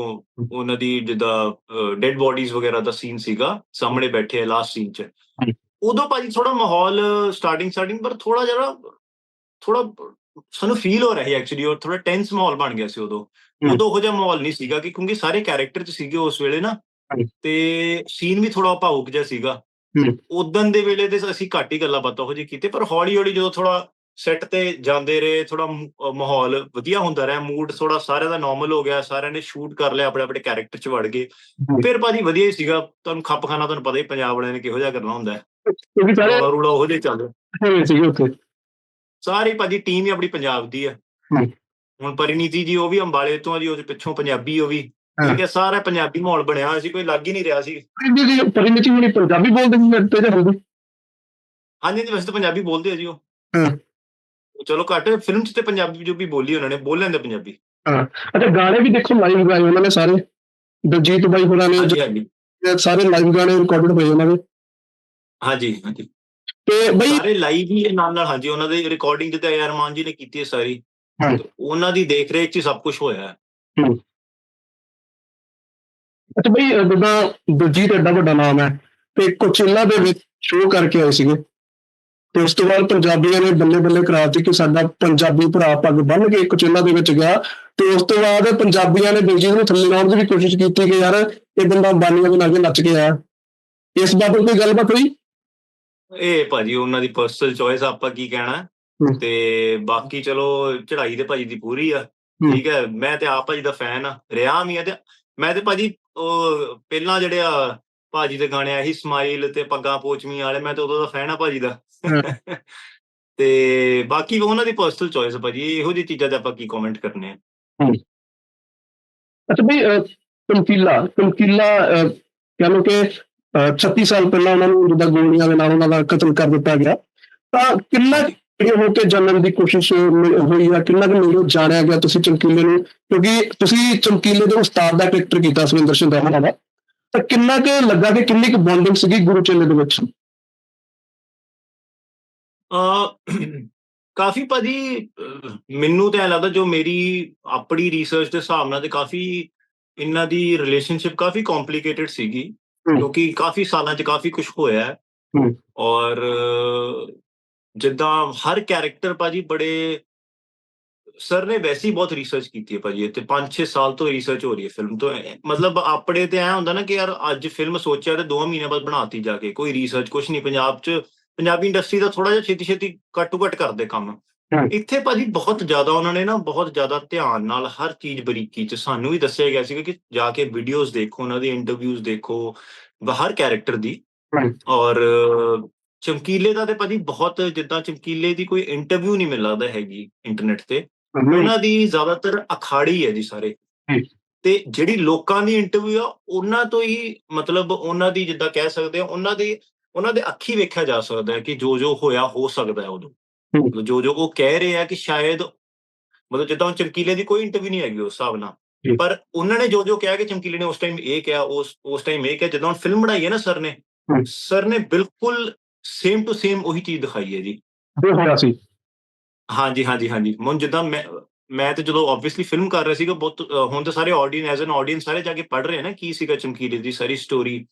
ਉਹਨਾਂ ਦੀ ਜਿੱਦਾਂ ਡੈਡ ਬੋਡੀਜ਼ ਵਗੈਰਾ ਦਾ ਸੀਨ ਸੀਗਾ ਸਾਹਮਣੇ ਬੈਠੇ ਆ ਲਾਸਟ ਸੀਨ 'ਚ ਹੂੰ। ਉਦੋਂ ਭਾਜੀ ਥੋੜਾ ਮਾਹੌਲ ਸਟਾਰਟਿੰਗ ਸਟਾਰਟਿੰਗ ਪਰ ਥੋੜਾ ਜਿਹਾ ਥੋੜਾ ਸਾਨੂੰ ਫੀਲ ਹੋ ਰਿਹਾ ਹੈ ਐਕਚੁਅਲੀ ਔਰ ਥੋੜਾ ਟੈਂਸ ਮਾਹੌਲ ਬਣ ਗਿਆ ਸੀ ਉਦੋਂ ਹੂੰ। ਉਦੋਂ ਉਹ ਜਿਹਾ ਮਾਹੌਲ ਨਹੀਂ ਸੀਗਾ ਕਿ ਕਿਉਂਕਿ ਸਾਰੇ ਕੈਰੈਕਟਰ 'ਚ ਸੀਗੇ ਉਸ ਵੇਲੇ ਨਾ ਹੂੰ। ਤੇ ਸੀਨ ਵੀ ਥੋੜਾ ਭਾਵੁਕ ਜਿਹਾ ਸੀਗਾ ਹੂੰ। ਉਦੋਂ ਦੇ ਵੇਲੇ ਤੇ ਅਸੀਂ ਘੱਟ ਹੀ ਗੱਲਾਂ ਬਾਤਾਂ ਉਹ ਜਿਹੀ ਕੀਤੇ ਪਰ ਹੌਲੀ ਹੌਲੀ ਜਦੋਂ ਥੋੜਾ ਸੈੱਟ ਤੇ ਜਾਂਦੇ ਰਹੇ ਥੋੜਾ ਮਾਹੌਲ ਵਧੀਆ ਹੁੰਦਾ ਰਿਹਾ ਮੂਡ ਥੋੜਾ ਸਾਰਿਆਂ ਦਾ ਨਾਰਮਲ ਹੋ ਗਿਆ ਸਾਰਿਆਂ ਨੇ ਸ਼ੂਟ ਕਰ ਲਿਆ ਆਪਣੇ ਆਪਣੇ ਕੈਰੈਕਟਰ 'ਚ ਵੜ ਗਏ। ਫਿਰ ਭਾਜੀ ਵਧੀਆ ਹੀ ਸੀਗਾ ਤੁਹਾਨੂੰ ਖੱਪ ਖਾਣਾ ਤੁਹਾਨੂੰ ਪਤਾ ਹੀ ਪੰਜਾਬ ਵਾਲਿਆਂ ਨੇ ਕਿਹੋ ਜਿਹਾ ਕਰਨਾ ਹੁੰਦਾ ਹੈ। ਕਿਉਂਕਿ ਸਾਰੇ ਰੌਲਾ ਰੂੜਾ ਉਹੋ ਜਿਹੇ ਚੱਲਦੇ ਹੋਏ ਸੀਗੇ ਉੱਥੇ। ਸਾਰੀ ਭਾਜੀ ਟੀਮ ਹੀ ਆਪਣੀ ਪੰਜਾਬ ਦੀ ਹੂੰ। ਹੁਣ ਪਰਿਨੀਤੀ ਜੀ ਉਹ ਵੀ ਅੰਬਾਲੇ ਤੋਂ ਆ ਜੀ ਉਹਦੇ ਪਿੱਛੋਂ ਪੰਜਾਬੀ ਉਹ ਵੀ। ਠੀਕ ਹੈ ਸਾਰਾ ਪੰਜਾਬੀ ਮਾਹੌਲ ਬਣਿਆ ਹੋਇਆ ਸੀ ਕੋਈ ਲੱਗ ਹੀ ਨਹੀਂ ਰਿਹਾ ਸੀ। ਪਰਿਮਿਤੀ ਹੁਣੀ ਪੰਜਾਬੀ ਬੋਲਦੇ ਸੀ ਮੇਰੇ ਤੇ ਜਾਂ ਹਿੰਦੀ? ਹਾਂਜੀ ਜੀ ਵੈਸੇ ਤਾਂ ਪੰਜਾਬੀ ਬੋਲਦੇ ਆ ਜੀ ਉਹ। ਹਾਂ। ਚਲੋ ਘੱਟ ਫਿਲਮ 'ਚ ਤੇ ਪੰਜਾਬੀ ਜੋ ਵੀ ਬੋਲੀ ਉਹਨਾਂ ਨੇ ਬੋਲ ਲੈਂਦੇ ਪੰਜਾਬੀ। ਅੱਛਾ ਗਾਣੇ ਵੀ ਦੇਖੋ ਲਾਈਵ ਗਾਏ ਉਹਨਾਂ ਨੇ ਸਾਰੇ। ਦਲਜੀਤ ਬਾਈ ਹੋਰਾਂ ਨੇ ਹਾਂਜੀ ਹਾਂਜੀ। ਜ- ਸਾਰੇ ਲਾਈਵ ਗਾਣੇ ਰਿਕਾਰਡਡ ਹੋਏ ਉਹਨਾਂ ਦੇ। ਹਾਂਜੀ ਹਾਂਜੀ। ਤੇ ਬਈ ਸਾਰੇ ਲਾਈਵ ਹੀ ਨਾਲ ਨਾਲ ਹਾਂਜੀ ਉਹਨਾਂ ਦੇ ਰਿਕਾਰਡਿੰਗ ਜਿੱਤੇ ਆਰ ਮਾਨ ਜੀ ਨੇ ਕੀਤੀ ਹੈ ਸਾਰੀ। ਹਾਂ। ਉਹਨਾਂ ਦੀ ਦੇਖ ਰੇਖ 'ਚ ਹੀ ਸਭ ਕੁਝ ਹੋਇਆ ਹੈ। ਅੱਛਾ ਬਈ ਜਿੱਦਾਂ ਦਲਜੀਤ ਐਡਾ ਵੱਡਾ ਨਾਮ ਹੈ ਤੇ ਕੋਚਿਲਾ ਦੇ ਵਿੱਚ ਸ਼ੋਅ ਕਰਕੇ ਆਏ ਸੀਗੇ। ਤੇ ਉਸ ਤੋਂ ਬਾਅਦ ਪੰਜਾਬੀਆਂ ਨੇ ਬੱਲੇ ਬੱਲੇ ਕਰਾਤੀ ਕਿ ਸਾਡਾ ਪੰਜਾਬੀ ਭਰਾ ਪੱਗ ਬੰਨ੍ਹ ਕੇ ਕੋਚਿਲਾ ਦੇ ਵਿੱਚ ਗਿਆ। ਤੇ ਉਸ ਤੋਂ ਬਾਅਦ ਪੰਜਾਬੀਆਂ ਨੇ ਦਿਲਜੀਤ ਨੂੰ ਥੱਲੇ ਲਾਉਣ ਦੀ ਵੀ ਕੋਸ਼ਿਸ਼ ਕੀਤੀ ਕਿ ਯਾਰ ਇਹ ਬੰਦਾ ਬਾਨੀਆਂ ਦੇ ਨਾਲ ਨੱਚ ਕੇ ਆਇਆ ਇਸ ਬਾਬਤ ਕੋਈ ਗੱਲਬਾਤ ਹੋਈ? ਇਹ ਭਾਜੀ ਉਹਨਾਂ ਦੀ ਪਰਸਨਲ ਚੋਇਸ ਆਪਾਂ ਕੀ ਕਹਿਣਾ। ਤੇ ਬਾਕੀ ਚਲੋ ਚੜ੍ਹਾਈ ਤੇ ਭਾਜੀ ਦੀ ਪੂਰੀ ਆ। ਠੀਕ ਹੈ ਮੈਂ ਤੇ ਆਪ ਭਾਜੀ ਦਾ ਫੈਨ ਆ ਰਿਹਾ ਵੀ ਆ ਤੇ ਮੈਂ ਤੇ ਭਾਜੀ ਉਹ ਪਹਿਲਾਂ ਜਿਹੜੇ ਆ ਭਾਜੀ ਦੇ ਗਾਣੇ ਆਹੀ ਸਮਾਈਲ ਤੇ ਪੱਗਾਂ ਪੋਚਮੀ ਵਾਲੇ ਮੈਂ ਤੇ ਉਦੋਂ ਦਾ ਫੈਨ ਆ ਭਾਜੀ ਦਾ। ਤੇ ਬਾਕੀ ਉਹਨਾਂ ਦੀ ਪਰਸਨਲ ਚੋਇਸ ਭਾਜੀ ਇਹੋ ਜਿਹੀ ਚੀਜ਼ਾਂ ਤੇ ਆਪਾਂ ਕੀ ਕਮੈਂਟ ਕਰਨੇ ਆ? ਅੱਛਾ ਬਈ ਚਮਕੀਲਾ ਅਹ, ਕਹਿ ਲਓ ਕਿ ਅਹ, 36 ਸਾਲ ਪਹਿਲਾਂ ਉਹਨਾਂ ਨੂੰ ਜਿੱਦਾਂ ਗੋਲੀਆਂ ਦੇ ਨਾਲ ਉਹਨਾਂ ਦਾ ਕਤਲ ਕਰ ਦਿੱਤਾ ਗਿਆ। ਤਾਂ ਕਿੰਨਾ ਇਹ ਹੋ ਕੇ ਜਾਣਨ ਦੀ ਕੋਸ਼ਿਸ਼ ਹੋਈ ਆ? ਕਿੰਨਾ ਕੁ ਨੇੜੋਂ ਜਾਣਿਆ ਗਿਆ ਤੁਸੀਂ ਚਮਕੀਲੇ ਨੂੰ? ਕਿਉਂਕਿ ਤੁਸੀਂ ਚਮਕੀਲੇ ਦੇ ਉਸਤਾਦ ਦਾ ਕੈਰੈਕਟਰ ਕੀਤਾ ਸੁਰਿੰਦਰ ਸਿੰਘ ਦਾ ਦਾ। ਤਾਂ ਕਿੰਨਾ ਕੁ ਲੱਗਾ ਕਿ ਕਿੰਨੀ ਕੁ ਬੌਂਡਿੰਗ ਸੀਗੀ ਗੁਰੂ ਚੇਲੇ ਦੇ ਵਿੱਚ ਅਹ ਕਾਫੀ ਭਾਜੀ ਮੈਨੂੰ ਤਾਂ ਲੱਗਦਾ ਜੋ ਮੇਰੀ ਆਪਣੀ ਰਿਸਰਚ ਦੇ ਹਿਸਾਬ ਨਾਲ ਤੇ ਕਾਫੀ ਇਹਨਾਂ ਦੀ ਰਿਲੇਸ਼ਨਸ਼ਿਪ ਕਾਫੀ ਕੰਪਲਿਕੇਟਿਡ ਸੀਗੀ। ਕਿਉਂਕਿ ਕਾਫੀ ਸਾਲਾਂ 'ਚ ਕਾਫੀ ਕੁਝ ਹੋਇਆ ਹੈ। ਔਰ ਜਿੱਦਾਂ ਹਰ ਕੈਰੈਕਟਰ ਭਾਜੀ ਬੜੇ ਸਰ ਨੇ ਵੈਸੇ ਹੀ ਬਹੁਤ ਰਿਸਰਚ ਕੀਤੀ ਹੈ ਭਾਜੀ ਤੇ 5-6 ਸਾਲ ਤੋਂ ਰਿਸਰਚ ਹੋ ਰਹੀ ਹੈ ਫਿਲਮ ਤੋਂ। ਮਤਲਬ ਆਪਣੇ ਤੇ ਐ ਹੁੰਦਾ ਨਾ ਕਿ ਯਾਰ ਅੱਜ ਫਿਲਮ ਸੋਚਿਆ ਤੇ 2 ਮਹੀਨੇ ਬਾਅਦ ਬਣਾਤੀ ਜਾ ਕੇ ਕੋਈ ਰਿਸਰਚ ਕੁਝ ਨਹੀਂ। ਪੰਜਾਬ 'ਚ ਪੰਜਾਬੀ ਇੰਡਸਟਰੀ ਦਾ ਥੋੜਾ ਜਿਹਾ ਛੇਤੀ ਛੇਤੀ ਕੱਟ ਟੂ ਕੱਟ ਕਰਦੇ ਕੰਮ। ਇੱਥੇ ਭਾਜੀ ਬਹੁਤ ਜ਼ਿਆਦਾ ਉਹਨਾਂ ਨੇ ਨਾ ਬਹੁਤ ਜ਼ਿਆਦਾ ਧਿਆਨ ਨਾਲ ਹਰ ਚੀਜ਼ ਬਰੀਕੀ 'ਚ ਸਾਨੂੰ ਵੀ ਦੱਸਿਆ ਗਿਆ ਸੀਗਾ ਕਿ ਜਾ ਕੇ ਵੀਡੀਓਜ਼ ਦੇਖੋ ਉਹਨਾਂ ਦੀ ਇੰਟਰਵਿਊਜ਼ ਦੇਖੋ ਹਰ ਕੈਰੈਕਟਰ ਦੀ। ਔਰ ਚਮਕੀਲੇ ਦਾ ਤੇ ਭਾਜੀ ਬਹੁਤ ਜਿੱਦਾਂ ਚਮਕੀਲੇ ਦੀ ਕੋਈ ਇੰਟਰਵਿਊ ਨਹੀਂ ਮਿਲ ਲੱਗਦਾ ਹੈਗੀ ਇੰਟਰਨੈਟ ਤੇ। ਉਹਨਾਂ ਦੀ ਜ਼ਿਆਦਾਤਰ ਅਖਾੜੀ ਹੈ ਜੀ ਸਾਰੇ। ਤੇ ਜਿਹੜੀ ਲੋਕਾਂ ਦੀ ਇੰਟਰਵਿਊ ਆ ਉਹਨਾਂ ਤੋਂ ਹੀ ਮਤਲਬ ਉਹਨਾਂ ਦੀ ਜਿੱਦਾਂ ਕਹਿ ਸਕਦੇ ਆ ਉਹਨਾਂ ਦੀ ਉਹਨਾਂ ਦੇ ਅੱਖੀ ਵੇਖਿਆ ਜਾ ਸਕਦਾ ਹੈ ਕਿ ਜੋ ਜੋ ਹੋਇਆ ਹੋ ਸਕਦਾ ਹੈ ਉਦੋਂ। ਜੋ ਜੋ ਉਹ ਕਹਿ ਰਹੇ ਆ ਕਿ ਸ਼ਾਇਦ ਮਤਲਬ ਜਿੱਦਾਂ ਚਮਕੀਲੇ ਦੀ ਕੋਈ ਇੰਟਰਵਿਊ ਨਹੀਂ ਹੈਗੀ ਉਸ ਹਿਸਾਬ ਨਾਲ। ਪਰ ਉਹਨਾਂ ਨੇ ਜੋ ਜੋ ਕਿਹਾ ਕਿ ਚਮਕੀਲੇ ਨੇ ਉਸ ਟਾਈਮ ਇਹ ਕਿਹਾ ਉਸ ਉਸ ਟਾਈਮ ਇਹ ਕਿਹਾ ਜਦੋਂ ਫਿਲਮ ਬਣਾਈ ਹੈ ਨਾ ਸਰ ਨੇ। ਸਰ ਨੇ ਬਿਲਕੁਲ ਸੇਮ ਟੂ ਸੇਮ ਉਹੀ ਚੀਜ਼ ਦਿਖਾਈ ਹੈ ਜੀ। ਜੋ ਹੋਇਆ ਸੀ। ਹਾਂਜੀ, ਹਾਂਜੀ, ਹਾਂਜੀ। ਹੁਣ ਜਿੱਦਾਂ ਮੈਂ ਮੈਂ ਤੇ ਜਦੋਂ ਆਬਵੀਅਸਲੀ ਫਿਲਮ ਕਰ ਰਿਹਾ ਸੀਗਾ ਬਹੁਤ ਹੁਣ ਤਾਂ ਸਾਰੇ ਆਡੀਅਨ ਐਜ਼ ਐਨ ਆਡੀਅੰਸ ਸਾਰੇ ਜਾ ਕੇ ਪੜ੍ਹ ਰਹੇ ਆ ਕੀ ਸੀਗਾ ਚਮਕੀਲੇ ਦੀ ਸਾਰੀ ਸਟੋਰੀ।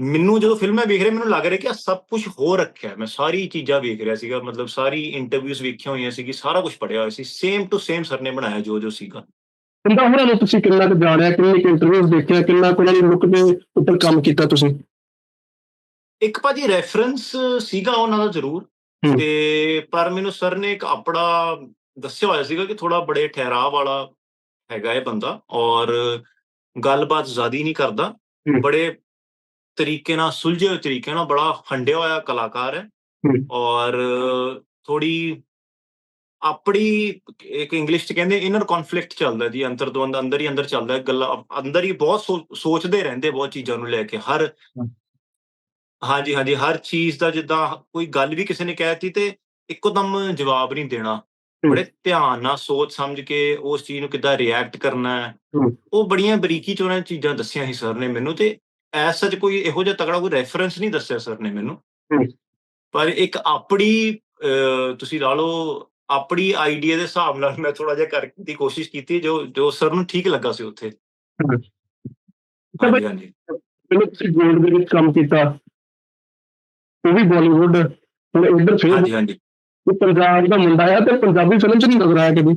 ਮੈਨੂੰ ਜਦੋਂ ਫਿਲਮਾਂ ਵੇਖ ਰਿਹਾ ਮੈਨੂੰ ਲੱਗ ਰਿਹਾ ਕਿ ਆਹ ਸਭ ਕੁਛ ਹੋ ਰੱਖਿਆ ਮੈਂ ਸਾਰੀ ਚੀਜ਼ਾਂ ਵੇਖ ਰਿਹਾ ਸੀਗਾ ਮਤਲਬ ਸਾਰੀ ਇੰਟਰਵਿਊਜ਼ ਵੇਖੀਆਂ ਹੋਈਆਂ ਸੀਗੀ ਸਾਰਾ ਕੁਛ ਪੜਿਆ ਹੋਇਆ ਸੀ ਸੇਮ ਟੂ ਸੇਮ ਸਰ ਨੇ ਬਣਾਇਆ ਜੋ-ਜੋ ਸੀਗਾ। ਕਿੰਨਾ ਉਹਨਾਂ ਨੂੰ ਤੁਸੀਂ ਕਿੰਨਾ ਕੁ ਜਾਣਿਆ ਕਿੰਨੀ ਕੁ ਇੰਟਰਵਿਊਜ਼ ਦੇਖਿਆ ਕਿੰਨਾ ਕੁ ਉਹਨਾਂ ਦੀ ਲੁੱਕ ਦੇ ਉੱਪਰ ਕੰਮ ਕੀਤਾ ਤੁਸੀਂ? ਇੱਕ ਭਾਜੀ ਰੈਫਰੈਂਸ ਸੀਗਾ ਉਹਨਾਂ ਦਾ ਜ਼ਰੂਰ ਤੇ ਪਰ ਮੈਨੂੰ ਸਰ ਨੇ ਇੱਕ ਆਪਣਾ ਦੱਸਿਆ ਹੋਇਆ ਸੀਗਾ ਕਿ ਥੋੜਾ ਬੜੇ ਠਹਿਰਾਵ ਵਾਲਾ ਹੈਗਾ ਇਹ ਬੰਦਾ ਔਰ ਗੱਲਬਾਤ ਜ਼ਿਆਦਾ ਨਹੀਂ ਕਰਦਾ। ਬੜੇ ਤਰੀਕੇ ਨਾਲ ਸੁਲਝੇ ਹੋਏ ਤਰੀਕੇ ਨਾਲ ਬੜਾ ਹੰਡਿਆ ਹੋਇਆ ਕਲਾਕਾਰ ਹੈ। ਔਰ ਥੋੜੀ ਆਪਣੀ ਇੱਕ ਇੰਗਲਿਸ਼ ਚ ਕਹਿੰਦੇ ਇਨਰ ਕਨਫਲਿਕਟ ਚੱਲਦਾ ਜੀ ਅੰਦਰ ਤੋਂ ਅੰਦਰ ਹੀ ਅੰਦਰ ਚੱਲਦਾ ਗੱਲਾਂ ਅੰਦਰ ਹੀ ਬਹੁਤ ਸੋਚਦੇ ਰਹਿੰਦੇ ਬਹੁਤ ਚੀਜ਼ਾਂ ਨੂੰ ਲੈ ਕੇ ਹਰ ਹਾਂਜੀ ਹਾਂਜੀ ਹਰ ਚੀਜ਼ ਦਾ ਜਿੱਦਾਂ ਕੋਈ ਗੱਲ ਵੀ ਕਿਸੇ ਨੇ ਕਹਿਤੀ ਤੇ ਇੱਕੋਦਮ ਜਵਾਬ ਨਹੀਂ ਦੇਣਾ। ਬੜੇ ਧਿਆਨ ਨਾਲ ਸੋਚ ਸਮਝ ਕੇ ਉਸ ਚੀਜ਼ ਨੂੰ ਕਿੱਦਾਂ ਰਿਐਕਟ ਕਰਨਾ ਹੈ। ਉਹ ਬੜੀਆਂ ਬਰੀਕੀ ਚ ਉਹਨਾਂ ਚੀਜ਼ਾਂ ਦੱਸੀਆਂ ਸੀ ਸਰ ਨੇ ਮੈਨੂੰ ਤੇ ਐਸ ਸੱਚ ਕੋਈ ਇਹੋ ਜਿਹਾ ਤਗੜਾ ਕੋਈ ਰੈਫਰੈਂਸ ਨਹੀਂ ਦੱਸਿਆ ਸਰ ਨੇ ਮੈਨੂੰ। ਪਰ ਇੱਕ ਆਪਣੀ ਤੁਸੀਂ ਲਾ ਲਓ ਆਪਣੀ ਆਈਡੀਆ ਦੇ ਹਿਸਾਬ ਨਾਲ ਮੈਂ ਥੋੜਾ ਜਿਹਾ ਕਰਨ ਦੀ ਕੋਸ਼ਿਸ਼ ਕੀਤੀ ਜੋ ਜੋ ਸਰ ਨੂੰ ਠੀਕ ਲੱਗਾ ਸੀ ਉੱਥੇ। ਹਾਂਜੀ ਹਾਂਜੀ। ਪਹਿਲਾਂ ਤੁਸੀਂ ਗੋਲਡ ਦੇ ਵਿੱਚ ਕੰਮ ਕੀਤਾ। ਉਹ ਵੀ ਬਾਲੀਵੁੱਡ ਹੁਣ ਇੱਧਰ ਫਿਰ ਹਾਂਜੀ ਹਾਂਜੀ ਉਹ ਪੰਜਾਬ ਦਾ ਮੁੰਡਾ ਆ ਤੇ ਪੰਜਾਬੀ ਫਿਲਮ 'ਚ ਨਹੀਂ ਨਜ਼ਰ ਆਇਆ ਕਦੀ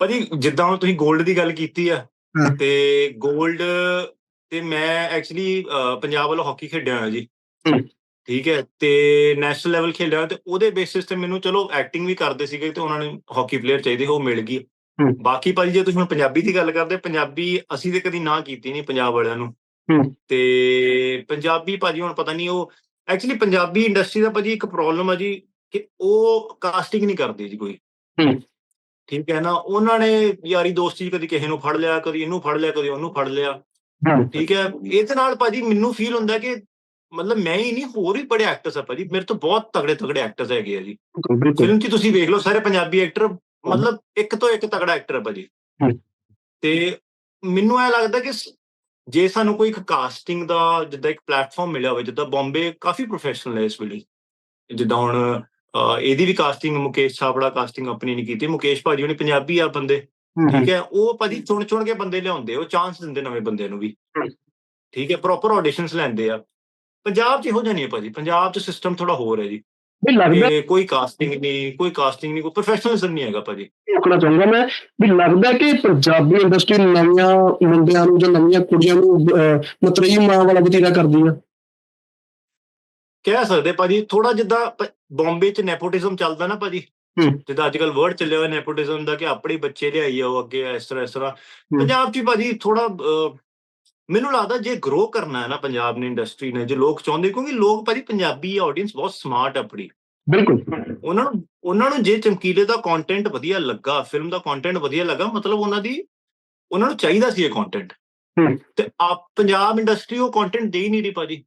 ਭਾਜੀ ਜਿੱਦਾਂ ਹੁਣ ਤੁਸੀਂ 골ਡ ਦੀ ਗੱਲ ਕੀਤੀ ਆ ਹਾਂ। ਤੇ 골ਡ ਤੇ ਮੈਂ ਐਕਚੁਅਲੀ ਪੰਜਾਬ ਵੱਲੋਂ ਹਾਕੀ ਖੇਡਿਆ ਹੋਇਆ ਜੀ ਹੂੰ। ਠੀਕ ਹੈ ਤੇ ਨੈਸ਼ਨਲ ਲੈਵਲ ਖੇਡਿਆ ਤੇ ਉਹਦੇ ਬੇਸਿਸ ਤੇ ਮੈਨੂੰ ਚਲੋ ਐਕਟਿੰਗ ਵੀ ਕਰਦੇ ਸੀਗੇ ਤੇ ਉਹਨਾਂ ਨੇ ਹਾਕੀ ਪਲੇਅਰ ਚਾਹੀਦੇ ਉਹ ਮਿਲ ਗਈ ਹੂੰ। ਬਾਕੀ ਭਾਜੀ ਜੇ ਤੁਸੀਂ ਹੁਣ ਪੰਜਾਬੀ ਦੀ ਗੱਲ ਕਰਦੇ ਪੰਜਾਬੀ ਅਸੀਂ ਤੇ ਕਦੀ ਨਾ ਕੀਤੀ ਨਹੀਂ ਪੰਜਾਬ ਵਾਲਿਆਂ ਨੂੰ ਹੂੰ। ਤੇ ਪੰਜਾਬੀ ਭਾਜੀ ਹੁਣ ਪਤਾ ਨਹੀਂ ਉਹ ਐਕਚੁਅਲੀ ਪੰਜਾਬੀ ਇੰਡਸਟਰੀ ਦਾ ਭਾਜੀ ਇੱਕ ਪ੍ਰੋਬਲਮ ਆ ਜੀ ਕਿ ਉਹ ਕਾਸਟਿੰਗ ਨਹੀਂ ਕਰਦੇ ਜੀ ਕੋਈ। ਠੀਕ ਹੈ ਨਾ ਉਹਨਾਂ ਨੇ ਯਾਰੀ ਦੋਸਤੀ ਕਦੀ ਕਿਸੇ ਨੂੰ ਫੜ ਲਿਆ ਕਦੀ ਇਹਨੂੰ ਫੜ ਲਿਆ ਕਦੀ ਉਹਨੂੰ ਫੜ ਲਿਆ। ਠੀਕ ਹੈ ਇਹਦੇ ਨਾਲ ਭਾਜੀ ਮੈਨੂੰ ਫੀਲ ਹੁੰਦਾ ਕਿ ਮਤਲਬ ਮੈਂ ਹੀ ਨਹੀਂ ਹੋਰ ਵੀ ਬੜੇ ਐਕਟਰਸ ਆ ਭਾਜੀ। ਮੇਰੇ ਤੋਂ ਬਹੁਤ ਤਗੜੇ ਤਗੜੇ ਐਕਟਰਸ ਹੈਗੇ ਆ ਜੀ। ਫਿਲਮ 'ਚ ਤੁਸੀਂ ਵੇਖ ਲਓ ਸਾਰੇ ਪੰਜਾਬੀ ਐਕਟਰ ਮਤਲਬ ਇੱਕ ਤੋਂ ਇੱਕ ਤਗੜਾ ਐਕਟਰ ਹੈ ਭਾਜੀ। ਤੇ ਮੈਨੂੰ ਐ ਲੱਗਦਾ ਕਿ ਜੇ ਸਾਨੂੰ ਕੋਈ ਇੱਕ ਕਾਸਟਿੰਗ ਦਾ ਜਿੱਦਾਂ ਇੱਕ ਪਲੇਟਫਾਰਮ ਮਿਲਿਆ ਹੋਵੇ ਜਿੱਦਾਂ ਬੰਬੇ ਕਾਫੀ ਪ੍ਰੋਫੈਸ਼ਨਲ ਹੈ ਇਸ ਵੇਲੇ। ਜਿੱਦਾਂ ਹੁਣ ਇਹਦੀ ਵੀ ਕਾਸਟਿੰਗ ਮੁਕੇਸ਼ ਛਾਬੜਾ ਕਾਸਟਿੰਗ ਆਪਣੀ ਨਹੀਂ ਕੀਤੀ। ਮੁਕੇਸ਼ ਭਾਜੀ ਉਹਨੇ ਪੰਜਾਬੀ ਆ ਬੰਦੇ ਠੀਕ ਹੈ? ਉਹ ਭਾਜੀ ਚੁਣ ਚੁਣ ਕੇ ਬੰਦੇ ਲਿਆਉਂਦੇ ਉਹ ਚਾਂਸ ਦਿੰਦੇ ਨਵੇਂ ਬੰਦੇ ਨੂੰ ਵੀ। ਠੀਕ ਹੈ? ਪ੍ਰੋਪਰ ਆਡੀਸ਼ਨਸ ਲੈਂਦੇ ਆ। ਪੰਜਾਬ 'ਚ ਇਹੋ ਜਿਹਾ ਨਹੀਂ ਹੈ ਭਾਜੀ। ਪੰਜਾਬ 'ਚ ਸਿਸਟਮ ਥੋੜਾ ਹੋਰ ਹੈ ਜੀ। ਵੀ ਲੱਗਦਾ ਕੋਈ ਕਾਸਟਿੰਗ ਨਹੀਂ ਕੋਈ ਕਾਸਟਿੰਗ ਨਹੀਂ ਕੋਈ ਪ੍ਰੋਫੈਸ਼ਨਲਿਜ਼ਮ ਨਹੀਂ ਹੈਗਾ ਭਾਜੀ। ਰੋਕਣਾ ਚਾਹੁੰਦਾ ਮੈਂ ਵੀ ਲੱਗਦਾ ਕਿ ਪੰਜਾਬੀ ਇੰਡਸਟਰੀ ਨਵੀਆਂ ਮੁੰਡਿਆਂ ਨੂੰ ਜਾਂ ਨਵੀਆਂ ਕੁੜੀਆਂ ਨੂੰ ਮਤਰੇਈ ਮਾਂ ਵਾਲਾ ਵਤੀਰਾ ਕਰਦੀ ਆ। ਕਹਿ ਸਕਦੇ ਭਾਜੀ ਥੋੜਾ ਜਿੱਦਾਂ ਬੰਬੇ 'ਚ ਨੈਪੋਟਿਜ਼ਮ ਚੱਲਦਾ ਨਾ ਭਾਜੀ। ਜਿੱਦਾਂ ਅੱਜ ਕੱਲ ਵਰਡ ਚੱਲਿਆ ਹੋਇਆ ਨੈਪੋਟਿਜ਼ਮ ਦਾ ਕਿ ਆਪਣੇ ਬੱਚੇ ਲਿਆਈ ਆ ਉਹ ਅੱਗੇ ਇਸ ਤਰ੍ਹਾਂ ਇਸ ਤਰ੍ਹਾਂ। ਪੰਜਾਬ 'ਚ ਭਾਜੀ ਥੋੜਾ ਮੈਨੂੰ ਲੱਗਦਾ ਜੇ ਗਰੋ ਕਰਨਾ ਹੈ ਨਾ ਪੰਜਾਬ ਨੇ ਇੰਡਸਟਰੀ ਨੇ ਜੇ ਲੋਕ ਚਾਹੁੰਦੇ ਕਿਉਂਕਿ ਲੋਕ ਭਾਜੀ ਪੰਜਾਬੀ ਆਡੀਅנס ਬਹੁਤ ਸਮਾਰਟ ਆ ਆਪਣੀ। ਬਿਲਕੁਲ। ਉਹਨਾਂ ਨੂੰ ਉਹਨਾਂ ਨੂੰ ਜੇ ਚਮਕੀਲੇ ਦਾ ਕੰਟੈਂਟ ਵਧੀਆ ਲੱਗਾ ਫਿਲਮ ਦਾ ਕੰਟੈਂਟ ਵਧੀਆ ਲੱਗਾ ਮਤਲਬ ਉਹਨਾਂ ਦੀ ਉਹਨਾਂ ਨੂੰ ਚਾਹੀਦਾ ਸੀ ਇਹ ਕੰਟੈਂਟ। ਤੇ ਆਪ ਪੰਜਾਬ ਇੰਡਸਟਰੀ ਉਹ ਕੰਟੈਂਟ ਦੇ ਹੀ ਨਹੀਂ ਰਹੀ ਭਾਜੀ।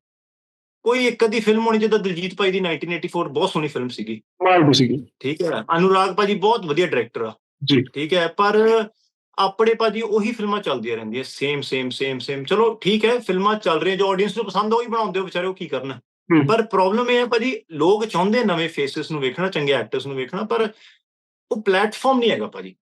ਕੋਈ ਇੱਕ ਅੱਧੀ ਫਿਲਮ ਹੋਣੀ ਜਿੱਦਾਂ ਦਿਲਜੀਤ ਭਾਈ ਦੀ 1984 ਬਹੁਤ ਸੋਹਣੀ ਫਿਲਮ ਸੀਗੀ। ਮਾਲਦੀ ਸੀਗੀ। ਠੀਕ ਹੈ। ਅਨੁਰਾਗ ਭਾਜੀ ਬਹੁਤ ਵਧੀਆ ਡਾਇਰੈਕਟਰ ਆ। ਜੀ। ਠੀਕ ਹੈ। ਪਰ ਆਪਣੇ ਭਾਜੀ ਉਹੀ ਫਿਲਮਾਂ ਚੱਲਦੀਆਂ ਰਹਿੰਦੀਆਂ ਸੇਮ ਸੇਮ ਸੇਮ ਸੇਮ ਚਲੋ ਠੀਕ ਹੈ ਫਿਲਮਾਂ ਚੱਲ ਰਹੀਆਂ ਜੋ ਆਡੀਅנס ਨੂੰ ਪਸੰਦ ਆ ਉਹੀ ਬਣਾਉਂਦੇ ਹੋ ਵਿਚਾਰੇ ਉਹ ਕੀ ਕਰਨ। ਪਰ ਪ੍ਰੋਬਲਮ ਇਹ ਹੈ ਭਾਜੀ ਲੋਕ ਚਾਹੁੰਦੇ ਨਵੇਂ ਫੇਸਿਸ ਨੂੰ ਵੇਖਣਾ ਚੰਗੇ ਐਕਟਰਸ ਨੂੰ ਵੇਖਣਾ ਪਰ ਉਹ ਪਲੇਟਫਾਰਮ ਨਹੀਂ ਹੈਗਾ ਭਾਜੀ।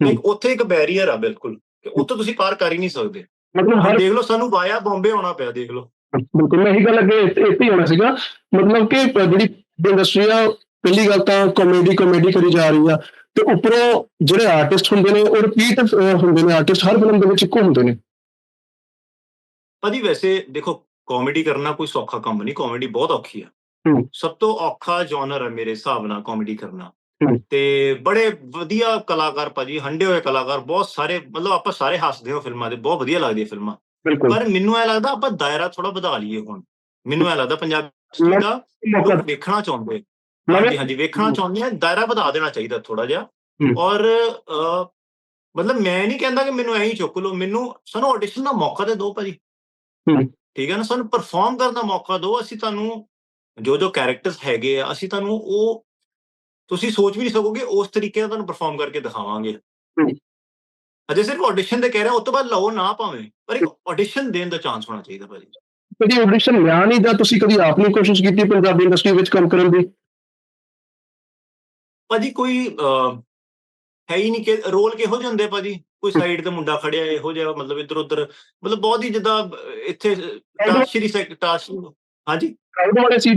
ਇੱਕ ਉੱਥੇ ਇੱਕ ਬੈਰੀਅਰ ਆ ਬਿਲਕੁਲ ਕਿ ਉੱਥੋਂ ਤੁਸੀਂ ਪਾਰ ਕਰ ਹੀ ਨਹੀਂ ਸਕਦੇ। ਮਤਲਬ ਦੇਖ ਲਓ ਸਾਨੂੰ ਵਾਇਆ ਬੰਬੇ ਆਉਣਾ ਪਿਆ ਦੇਖ ਲਓ। ਬਿਲਕੁਲ ਮੈਂ ਇਹੀ ਗੱਲ ਅੱਗੇ ਇੱਥੇ ਹੀ ਹੋਣਾ ਸੀਗਾ। ਮਤਲਬ ਕਿ ਜਿਹੜੀ ਇੰਡਸਟਰੀ ਆ ਪਹਿਲੀ ਗੱਲ ਤਾਂ ਕਾਮੇਡੀ ਕਾਮੇਡੀ ਕਰੀ ਜਾ ਰਹੀ ਆ। ਤੇ ਉੱਪਰੋਂ ਜਿਹੜੇ ਆਰਟਿਸਟ ਹੁੰਦੇ ਨੇ ਉਹ ਰਿਪੀਟ ਹੁੰਦੇ ਨੇ ਆਰਟਿਸਟ ਹਰ ਫਿਲਮ ਦੇ ਵਿੱਚ ਇੱਕੋ ਹੁੰਦੇ ਨੇ। ਭਾਜੀ ਵੈਸੇ ਦੇਖੋ ਕਾਮੇਡੀ ਕਰਨਾ ਕੋਈ ਸੌਖਾ ਕੰਮ ਨਹੀਂ ਕਾਮੇਡੀ ਬਹੁਤ ਔਖੀ ਆ। ਸਭ ਤੋਂ ਔਖਾ ਜਨਰ ਹੈ ਮੇਰੇ ਹਿਸਾਬ ਨਾਲ ਕਾਮੇਡੀ ਕਰਨਾ। ਤੇ ਬੜੇ ਵਧੀਆ ਕਲਾਕਾਰ ਭਾਜੀ ਹੰਡੇ ਹੋਏ ਕਲਾਕਾਰ ਬਹੁਤ ਸਾਰੇ ਮਤਲਬ ਆਪਾਂ ਸਾਰੇ ਹੱਸਦੇ ਹਾਂ ਫਿਲਮਾਂ ਦੇ ਬਹੁਤ ਵਧੀਆ ਲੱਗਦੀਆਂ ਫਿਲਮਾਂ। ਪਰ ਮੈਨੂੰ ਐ ਲੱਗਦਾ ਆਪਾਂ ਦਾਇਰਾ ਥੋੜਾ ਵਧਾ ਲਈਏ ਹੁਣ। ਮੈਨੂੰ ਐ ਲੱਗਦਾ ਪੰਜਾਬੀ ਦਾ ਲੋਕ ਵੇਖਣਾ ਚਾਹੁੰਦੇ। ਹਾਂਜੀ ਹਾਂਜੀ ਵੇਖਣਾ ਚਾਹੁੰਦੇ ਆ ਦਾਇਰਾ ਵਧਾ ਦੇਣਾ ਚਾਹੀਦਾ ਥੋੜਾ ਜਿਹਾ। ਔਰ ਮਤਲਬ ਮੈਂ ਨਹੀਂ ਕਹਿੰਦਾ ਕਿ ਮੈਨੂੰ ਐਂ ਹੀ ਚੁੱਕ ਲਓ ਮੈਨੂੰ ਸਾਨੂੰ ਆਡੀਸ਼ਨ ਦਾ ਮੌਕਾ ਤੇ ਦਿਓ ਭਾਜੀ। ਠੀਕ ਹੈ ਨਾ ਸਾਨੂੰ ਪਰਫਾਰਮ ਕਰਨ ਦਾ ਮੌਕਾ ਦਿਓ ਅਸੀਂ ਤੁਹਾਨੂੰ ਜੋ ਜੋ ਕੈਰੈਕਟਰਸ ਹੈਗੇ ਆ ਅਸੀਂ ਤੁਹਾਨੂੰ ਉਹ ਤੁਸੀਂ ਸੋਚ ਵੀ ਨਹੀਂ ਸਕੋਗੇ ਉਸ ਤਰੀਕੇ ਨਾਲ ਤੁਹਾਨੂੰ ਪਰਫਾਰਮ ਕਰਕੇ ਦਿਖਾਵਾਂਗੇ। ਅਜੇ ਸਿਰਫ ਆਡੀਸ਼ਨ ਤੇ ਕਹਿ ਰਿਹਾ ਉਸ ਤੋਂ ਬਾਅਦ ਲਓ ਨਾ ਭਾਵੇਂ ਪਰ ਇੱਕ ਆਡੀਸ਼ਨ ਦੇਣ ਦਾ ਚਾਂਸ ਹੋਣਾ ਚਾਹੀਦਾ ਭਾਜੀ। ਕਦੀ ਆਡੀਸ਼ਨ ਲਿਆ ਨਹੀਂ ਜਾਂ ਤੁਸੀਂ ਕਦੀ ਆਪ ਨਹੀਂ ਕੋਸ਼ਿਸ਼ ਕੀਤੀ ਪੰਜਾਬੀ ਇੰਡਸਟਰੀ ਵਿੱਚ ਕੰਮ ਕਰਨ ਦੀ? ਭਾਜੀ ਕੋਈ ਹੈ ਹੀ ਨਹੀਂ ਕਿ ਰੋਲ ਕਿਹੋ ਜਿਹੇ ਹੁੰਦੇ ਭਾਜੀ? ਕੋਈ ਸਾਈਡ ਤੇ ਮੁੰਡਾ ਖੜਿਆ ਇਹੋ ਜਿਹਾ ਮਤਲਬ ਇੱਧਰ ਉੱਧਰ ਮਤਲਬ ਬਹੁਤ ਹੀ ਜਿੱਦਾਂ ਇੱਥੇ ਤਾਸ਼ਰੀ ਸੈਕਟਾਸ਼ ਹਾਂਜੀ? ਕਰਾਊਡ ਵਾਲੇ ਸੀ।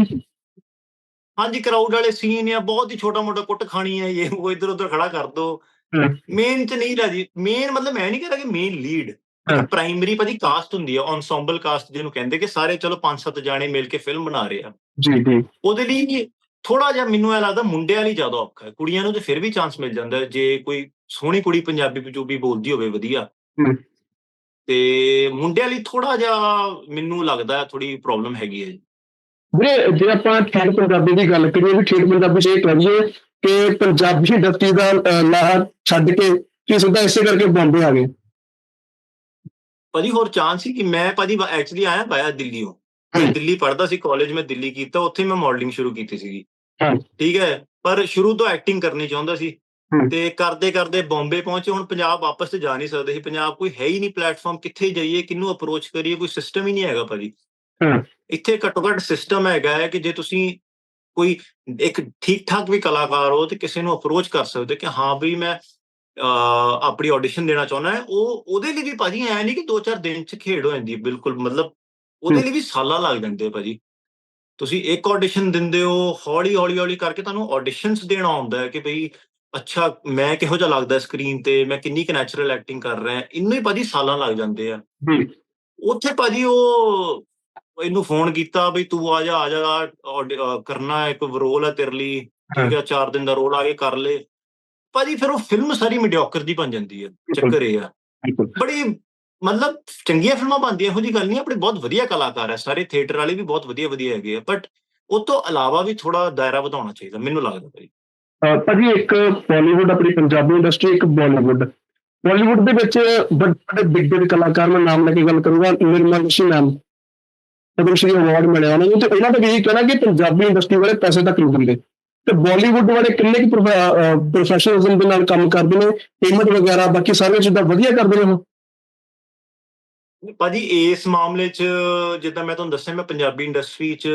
ਹਾਂਜੀ ਕਰਾਊਡ ਵਾਲੇ ਸੀਨ ਆ ਬਹੁਤ ਹੀ ਛੋਟਾ ਮੋਟਾ ਕੁੱਟ ਖਾਣੀ ਹੈ ਇਹ ਉਹ ਇੱਧਰ ਉੱਧਰ ਖੜਾ ਕਰ ਦੋ। ਮੇਨ ਚ ਨਹੀਂ ਰਾਜੀ ਮੇਨ ਮਤਲਬ ਮੈਂ ਨਹੀਂ ਕਹਿੰਦਾ ਕਿ ਮੇਨ ਲੀਡ। ਪ੍ਰਾਇਮਰੀ ਭਾਜੀ ਕਾਸਟ ਹੁੰਦੀ ਆ ਐਨਸੈਂਬਲ ਕਾਸਟ ਜਿਹਨੂੰ ਕਹਿੰਦੇ ਕਿ ਸਾਰੇ ਚਲੋ ਪੰਜ ਸੱਤ ਜਾਣੇ ਮਿਲ ਕੇ ਫਿਲਮ ਬਣਾ ਰਹੇ ਆ। ਜੀ ਜੀ। ਉਹਦੇ ਲਈ ਥੋੜਾ ਜਿਹਾ ਮੈਨੂੰ ਇਹ ਲੱਗਦਾ ਮੁੰਡਿਆਂ ਲਈ ਜ਼ਿਆਦਾ ਔਖਾ ਹੈ ਕੁੜੀਆਂ ਨੂੰ ਤੇ ਫਿਰ ਵੀ ਚਾਂਸ ਮਿਲ ਜਾਂਦਾ ਜੇ ਕੋਈ ਸੋਹਣੀ ਕੁੜੀ ਪੰਜਾਬੀ ਪੰਜਾਬੀ ਬੋਲਦੀ ਹੋਵੇ ਵਧੀਆ। ਤੇ ਮੁੰਡਿਆਂ ਲਈ ਥੋੜਾ ਜਿਹਾ ਮੈਨੂੰ ਲੱਗਦਾ ਥੋੜੀ ਪ੍ਰੋਬਲਮ ਹੈਗੀ ਹੈ ਵੀਰੇ ਜੇ ਆਪਾਂ ਠੇਠ ਪੰਜਾਬੀ ਦੀ ਗੱਲ ਕਰੀਏ ਵੀ ਠੇਠ ਪੰਜਾਬੀ ਇਹ ਕਰੀਏ ਕਿ ਪੰਜਾਬੀ ਇੰਡਸਟਰੀ ਦਾ ਲਾਹਾ ਛੱਡ ਕੇ ਤੁਸੀਂ ਸਿੱਧਾ ਇਸੇ ਕਰਕੇ ਬੰਬੇ ਆ ਗਏ ਭਾਜੀ ਹੋਰ ਚਾਂਸ ਸੀ ਕਿ ਮੈਂ ਭਾਜੀ ਐਕਚੁਅਲੀ ਆਇਆ ਬਾਇਆ ਦਿੱਲੀੋਂ ਮੈਂ। ਦਿੱਲੀ ਪੜ੍ਹਦਾ ਸੀ ਕਾਲਜ ਮੈਂ ਦਿੱਲੀ ਕੀਤਾ ਉੱਥੇ ਮੈਂ ਮਾਡਲਿੰਗ ਸ਼ੁਰੂ ਕੀਤੀ ਸੀਗੀ। ਠੀਕ ਹੈ ਪਰ ਸ਼ੁਰੂ ਤੋਂ ਐਕਟਿੰਗ ਕਰਨੀ ਚਾਹੁੰਦਾ ਸੀ। ਤੇ ਕਰਦੇ ਕਰਦੇ ਬੰਬੇ ਪਹੁੰਚੇ ਹੁਣ ਪੰਜਾਬ ਵਾਪਸ ਤੇ ਜਾ ਨਹੀਂ ਸਕਦੇ ਸੀ। ਪੰਜਾਬ ਕੋਈ ਹੈ ਹੀ ਨਹੀਂ ਪਲੇਟਫਾਰਮ ਕਿੱਥੇ ਜਾਈਏ ਕਿਹਨੂੰ ਅਪਰੋਚ ਕਰੀਏ ਕੋਈ ਸਿਸਟਮ ਹੀ ਨਹੀਂ ਹੈਗਾ ਭਾਜੀ। ਇੱਥੇ ਘੱਟੋ ਘੱਟ ਸਿਸਟਮ ਹੈਗਾ ਹੈ ਕਿ ਜੇ ਤੁਸੀਂ ਕੋਈ ਇੱਕ ਠੀਕ ਠਾਕ ਵੀ ਕਲਾਕਾਰ ਹੋ ਤੇ ਕਿਸੇ ਨੂੰ ਅਪਰੋਚ ਕਰ ਸਕਦੇ ਕਿ ਹਾਂ ਵੀ ਮੈਂ ਆਪਣੀ ਆਡੀਸ਼ਨ ਦੇਣਾ ਚਾਹੁੰਦਾ ਹੈ ਉਹ ਉਹਦੇ ਲਈ ਵੀ ਭਾਜੀ ਐ ਨਹੀਂ ਕਿ 2-4 ਦਿਨ ਚ ਖੇਡ ਹੋ ਜਾਂਦੀ ਬਿਲਕੁਲ ਮਤਲਬ ਉਹਦੇ ਲਈ ਵੀ ਸਾਲਾਂ ਲੱਗ ਜਾਂਦੇ ਭਾਜੀ। ਤੁਸੀਂ ਇੱਕ ਆਡੀਸ਼ਨ ਦਿੰਦੇ ਹੋ ਹੌਲੀ ਹੌਲੀ ਹੌਲੀ ਕਰਕੇ ਤੁਹਾਨੂੰ ਆਡੀਸ਼ਨਸ ਦੇਣਾ ਆਉਂਦਾ ਹੈ ਕਿ ਭਈ ਅੱਛਾ ਮੈਂ ਕਿਹੋ ਜਿਹਾ ਲੱਗਦਾ ਸਕਰੀਨ ਤੇ ਮੈਂ ਕਿੰਨੀ ਕੁ ਨੈਚੁਰਲ ਐਕਟਿੰਗ ਕਰ ਰਿਹਾ ਇਹਨੂੰ ਹੀ ਭਾਜੀ ਸਾਲਾਂ ਲੱਗ ਜਾਂਦੇ ਆ। ਉੱਥੇ ਭਾਜੀ ਉਹ ਇਹਨੂੰ ਫੋਨ ਕੀਤਾ ਬਈ ਤੂੰ ਆ ਜਾ ਆ ਜਾ ਕਰਨਾ ਇੱਕ ਰੋਲ ਹੈ ਤੇਰੇ ਲਈ ਠੀਕ ਹੈ। ਚਾਰ ਦਿਨ ਦਾ ਰੋਲ ਆ ਕੇ ਕਰ ਲੈ। ਭਾਜੀ ਫਿਰ ਉਹ ਫਿਲਮ ਸਾਰੀ ਮੀਡੀਓਕਰ ਦੀ ਬਣ ਜਾਂਦੀ ਹੈ ਚੱਕਰ ਇਹ ਆ। ਬੜੀ ਮਤਲਬ ਚੰਗੀਆਂ ਫਿਲਮਾਂ ਬਣਦੀਆਂ, ਇਹੋ ਜੀ ਗੱਲ ਨਹੀਂ, ਆਪਣੇ ਬਹੁਤ ਵਧੀਆ ਕਲਾਕਾਰ ਹੈ ਸਾਰੇ ਥੀਏਟਰ ਵਾਲੇ ਵੀ ਬਹੁਤ ਵਧੀਆ ਵਧੀਆ ਹੈਗੇ ਆ ਬਟ ਉਹ ਤੋਂ ਇਲਾਵਾ ਵੀ ਥੋੜਾ ਦਾਇਰਾ ਵਧਾਉਣਾ ਚਾਹੀਦਾ, ਮੈਨੂੰ ਲੱਗਦਾ ਭਾਜੀ ਭਾਜੀ, ਇੱਕ ਬਾਲੀਵੁੱਡ ਆਪਣੀ ਪੰਜਾਬੀ ਇੰਡਸਟਰੀ ਇੱਕ ਬਾਲੀਵੁੱਡ ਬਾਲੀਵੁੱਡ ਦੇ ਵਿੱਚ ਵੱਡੇ ਬਿਗ ਬਿਗ ਕਲਾਕਾਰ, ਮੈਂ ਨਾਮ ਲੈ ਕੇ ਗੱਲ ਕਰੂੰਗਾ, ਨਿਰਮਲ ਸਿੰਘ ਮੈਮ ਪਦਮ ਸ਼੍ਰੀ ਅਵਾਰਡ ਮਿਲਿਆ ਉਹਨਾਂ ਨੂੰ, ਤੇ ਉਹਨਾਂ ਦਾ ਵੀ ਕਹਿਣਾ ਕਿ ਪੰਜਾਬੀ ਇੰਡਸਟਰੀ ਵਾਲੇ ਪੈਸੇ ਤੱਕ ਨਹੀਂ ਦਿੰਦੇ? ਤੇ ਬਾਲੀਵੁੱਡ ਵਾਲੇ ਕਿੰਨੇ ਕੁ ਪ੍ਰੋਫੈਸ਼ਨਲਿਜ਼ਮ ਦੇ ਨਾਲ ਕੰਮ ਕਰਦੇ ਨੇ, ਪੇਮੈਂਟ ਵਗੈਰਾ, ਬਾਕੀ ਸਾਰੀਆਂ ਚੀਜ਼ਾਂ ਵਧੀਆ ਕਰਦੇ ਨੇ ਉਹ। ਭਾਜੀ ਇਸ ਮਾਮਲੇ 'ਚ ਜਿੱਦਾਂ ਮੈਂ ਤੁਹਾਨੂੰ ਦੱਸਿਆ ਮੈਂ ਪੰਜਾਬੀ ਇੰਡਸਟਰੀ 'ਚ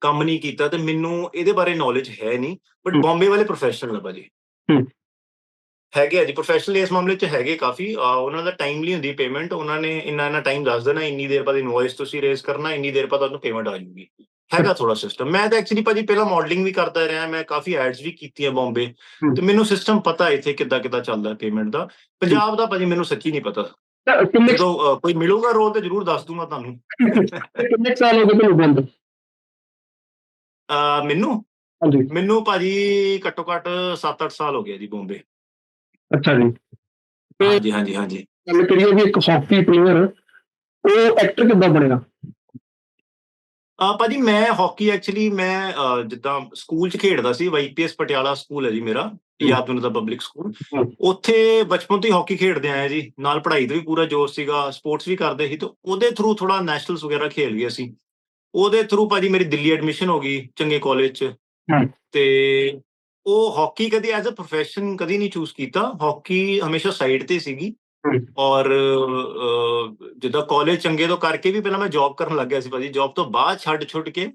ਕੰਮ ਨਹੀਂ ਕੀਤਾ ਤੇ ਮੈਨੂੰ ਇਹਦੇ ਬਾਰੇ ਨੌਲੇਜ ਹੈ ਨਹੀਂ ਬਟ। ਬੰਬੇ ਵਾਲੇ ਪ੍ਰੋਫੈਸ਼ਨਲ ਆ ਭਾਜੀ। ਹੈਗੇ ਆ ਜੀ ਪ੍ਰੋਫੈਸ਼ਨਲ ਇਸ ਮਾਮਲੇ 'ਚ ਹੈਗੇ ਕਾਫੀ ਉਹਨਾਂ ਦਾ ਟਾਈਮਲੀ ਹੁੰਦੀ ਪੇਮੈਂਟ ਉਹਨਾਂ ਨੇ ਇੰਨਾ ਇੰਨਾ ਟਾਈਮ ਦੱਸ ਦੇਣਾ ਇੰਨੀ ਦੇਰ ਬਾਅਦ ਇਨਵੋਇਸ ਤੁਸੀਂ ਰੇਜ਼ ਕਰਨਾ ਇੰਨੀ ਦੇਰ ਬਾਅਦ ਤੁਹਾਨੂੰ ਪੇਮੈਂਟ ਆ ਜਾਊਗੀ ਹੈਗਾ ਥੋੜਾ ਸਿਸਟਮ ਮੈਂ ਤਾਂ ਐਕਚੁਅਲੀ ਭਾਜੀ ਪਹਿਲਾਂ ਮਾਡਲਿੰਗ ਵੀ ਕਰਦਾ ਰਿਹਾ ਮੈਂ ਕਾਫੀ ਐਡਸ ਵੀ ਕੀਤੀਆਂ ਬੰਬੇ। ਤੇ ਮੈਨੂੰ ਸਿਸਟਮ ਪਤਾ ਇੱਥੇ ਕਿੱਦਾਂ ਕਿੱਦਾਂ ਚੱਲਦਾ ਪੇਮੈਂਟ ਦਾ ਪੰਜਾਬ ਦਾ ਭਾਜੀ ਮੈਨੂੰ ਸੱਚੀ ਨਹੀਂ ਪਤਾ ਜਦੋਂ ਕੋਈ ਮਿਲੂਗਾ ਰੋਲ ਤੇ ਜਰੂਰ ਦੱਸ ਦੂੰਗਾ ਤੁਹਾਨੂੰ। ਕਿੰਨੇ ਸਾਲ ਹੋ ਗਏ ਤੁਹਾਨੂੰ ਬੰਦ? ਅਹ, ਮੈਨੂੰ? ਹਾਂਜੀ। ਮੈਨੂੰ ਭਾਜੀ ਘੱਟੋ ਘੱਟ 7-8 ਸਾਲ ਹੋ ਗਏ ਜੀ ਬੰਬੇ। ਅੱਛਾ ਜੀ। ਹਾਂਜੀ ਹਾਂਜੀ ਹਾਂਜੀ। ਗੱਲ ਕਰੀਏ ਵੀ ਇੱਕ ਹਾਕੀ ਪਲੇਅਰ ਉਹ ਐਕਟਰ ਕਿੱਦਾਂ ਬਣੇਗਾ ਆ ਭਾਜੀ ਮੈਂ ਹਾਕੀ ਐਕਚੁਅਲੀ ਮੈਂ ਜਿੱਦਾਂ ਸਕੂਲ ਚ ਖੇਡਦਾ ਸੀ ਵਾਈਪੀਐਸ ਪਟਿਆਲਾ ਸਕੂਲ ਹੈ ਜੀ ਮੇਰਾ। ਯਾਦ ਮੈਨੂੰ ਦਾ ਪਬਲਿਕ ਸਕੂਲ। ਉੱਥੇ ਬਚਪਨ ਤੋਂ ਹੀ ਹਾਕੀ ਖੇਡਦੇ ਆਏ ਜੀ। ਨਾਲ ਪੜ੍ਹਾਈ ਦਾ ਵੀ ਪੂਰਾ ਜੋਸ਼ ਸੀਗਾ ਸਪੋਰਟਸ ਵੀ ਕਰਦੇ ਸੀ ਤੇ ਉਹਦੇ ਥਰੂ ਥੋੜਾ ਨੈਸ਼ਨਲਸ ਵਗੈਰਾ ਖੇਲ ਗਏ ਸੀ ਉਹਦੇ ਥਰੂ ਭਾਜੀ ਮੇਰੀ ਦਿੱਲੀ ਐਡਮਿਸ਼ਨ ਹੋ ਗਈ ਚੰਗੇ ਕਾਲਜ ਚ। ਤੇ ਉਹ ਹਾਕੀ ਕਦੀ ਐਜ਼ ਅ profession ਕਦੀ ਨਹੀਂ ਚੂਜ਼ ਕੀਤਾ। ਹਾਕੀ ਹਮੇਸ਼ਾ ਸਾਈਡ ਤੇ ਸੀਗੀ। ਔਰ ਜਿੱਦਾਂ ਕਾਲਜ ਚੰਗੇ ਤੋਂ ਕਰਕੇ ਵੀ ਪਹਿਲਾਂ ਮੈਂ ਜੌਬ ਕਰਨ ਲੱਗ ਗਿਆ ਸੀ ਭਾਜੀ। ਜੌਬ ਤੋਂ ਬਾਅਦ ਛੱਡ ਛੁੱਟ ਕੇ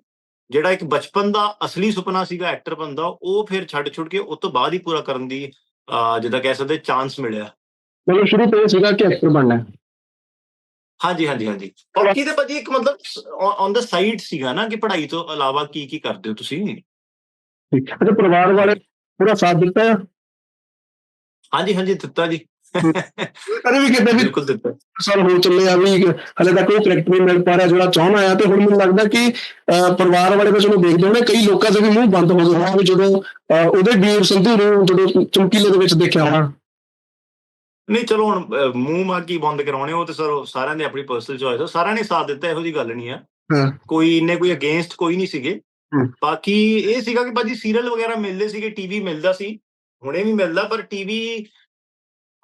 ਜਿਹੜਾ ਇੱਕ ਬਚਪਨ ਦਾ ਅਸਲੀ ਸੁਪਨਾ ਸੀਗਾ ਐਕਟਰ ਬੰਦਾ ਉਹ ਫਿਰ ਛੱਡ ਛੁੱਟ ਕੇ ਉਸ ਤੋਂ ਬਾਅਦ ਹੀ ਪੂਰਾ ਕਰਨ ਦੀ ਜਿੱਦਾਂ ਕਹਿ ਸਕਦੇ ਚਾਂਸ ਮਿਲਿਆ। ਮਤਲਬ ਸ਼ੁਰੂ ਤੋਂ ਸੀਗਾ ਕਿ ਐਕਟਰ ਬਣਨਾ ਹੈ। ਹਾਂਜੀ ਹਾਂਜੀ ਹਾਂਜੀ। ਹਾਕੀ ਤੇ ਭਾਜੀ ਇੱਕ ਮਤਲਬ ਔਨ ਦਾ ਸਾਈਡ ਸੀਗਾ ਨਾ ਕਿ ਪੜ੍ਹਾਈ ਤੋਂ ਇਲਾਵਾ ਕੀ ਕੀ ਕਰਦੇ ਹੋ ਤੁਸੀਂ? ਅੱਛਾ ਪਰਿਵਾਰ ਵਾਲੇ ਪੂਰਾ ਸਾਥ ਦਿੱਤਾ? ਹਾਂਜੀ ਹਾਂਜੀ ਦਿੱਤਾ ਜੀ। ਕਦੇ ਵੀ ਕਿਤੇ ਵੀ ਬਿਲਕੁਲ ਦਿੱਤਾ ਸਾਲ ਹੋ ਚੱਲੇ ਆ ਵੀ ਹਲੇ ਤੱਕ ਉਹ ਕਰੈਕਟਰ ਨਹੀਂ ਮਿਲ ਪਾ ਰਿਹਾ ਜਿਹੜਾ ਚਾਹਣਾ ਆ ਤੇ ਹੁਣ ਮੈਨੂੰ ਲੱਗਦਾ ਕਿ ਪਰਿਵਾਰ ਵਾਲੇ ਤਾਂ ਚਲੋ ਦੇਖਦੇ ਹੋਣੇ ਕਈ ਲੋਕਾਂ ਦੇ ਵੀ ਮੂੰਹ ਬੰਦ ਹੋ ਗਏ ਹੋਣਾ ਜਦੋਂ ਉਹਦੇ ਵੀਰ ਸੰਧੂ ਨੂੰ ਜਦੋਂ ਚਮਕੀਲੇ ਦੇ ਵਿੱਚ ਦੇਖਿਆ ਹੋਣਾ। ਨਹੀਂ ਚਲੋ ਹੁਣ ਮੂੰਹ ਮਾਗੀ ਬੰਦ ਕਰਾਉਣੇ ਉਹ ਤੇ ਸਰ ਸਾਰਿਆਂ ਦੀ ਆਪਣੀ ਪਰਸਨਲ ਚੋਇਸ ਹੈ ਸਾਰਿਆਂ ਨੇ ਸਾਥ ਦਿੱਤਾ ਇਹੋ ਜੀ ਗੱਲ ਨਹੀਂ ਆ। ਕੋਈ ਇੰਨੇ ਕੋਈ ਅਗੇਂਸਟ ਕੋਈ ਨਹੀਂ ਸੀਗੇ। ਬਾਕੀ ਇਹ ਸੀਗਾ ਕਿ ਭਾਜੀ ਸੀਰੀਅਲ ਵਗੈਰਾ ਮਿਲਦੇ ਸੀਗੇ ਟੀਵੀ ਮਿਲਦਾ ਸੀ। ਹੁਣੇ ਵੀ ਮਿਲਦਾ ਪਰ ਟੀਵੀ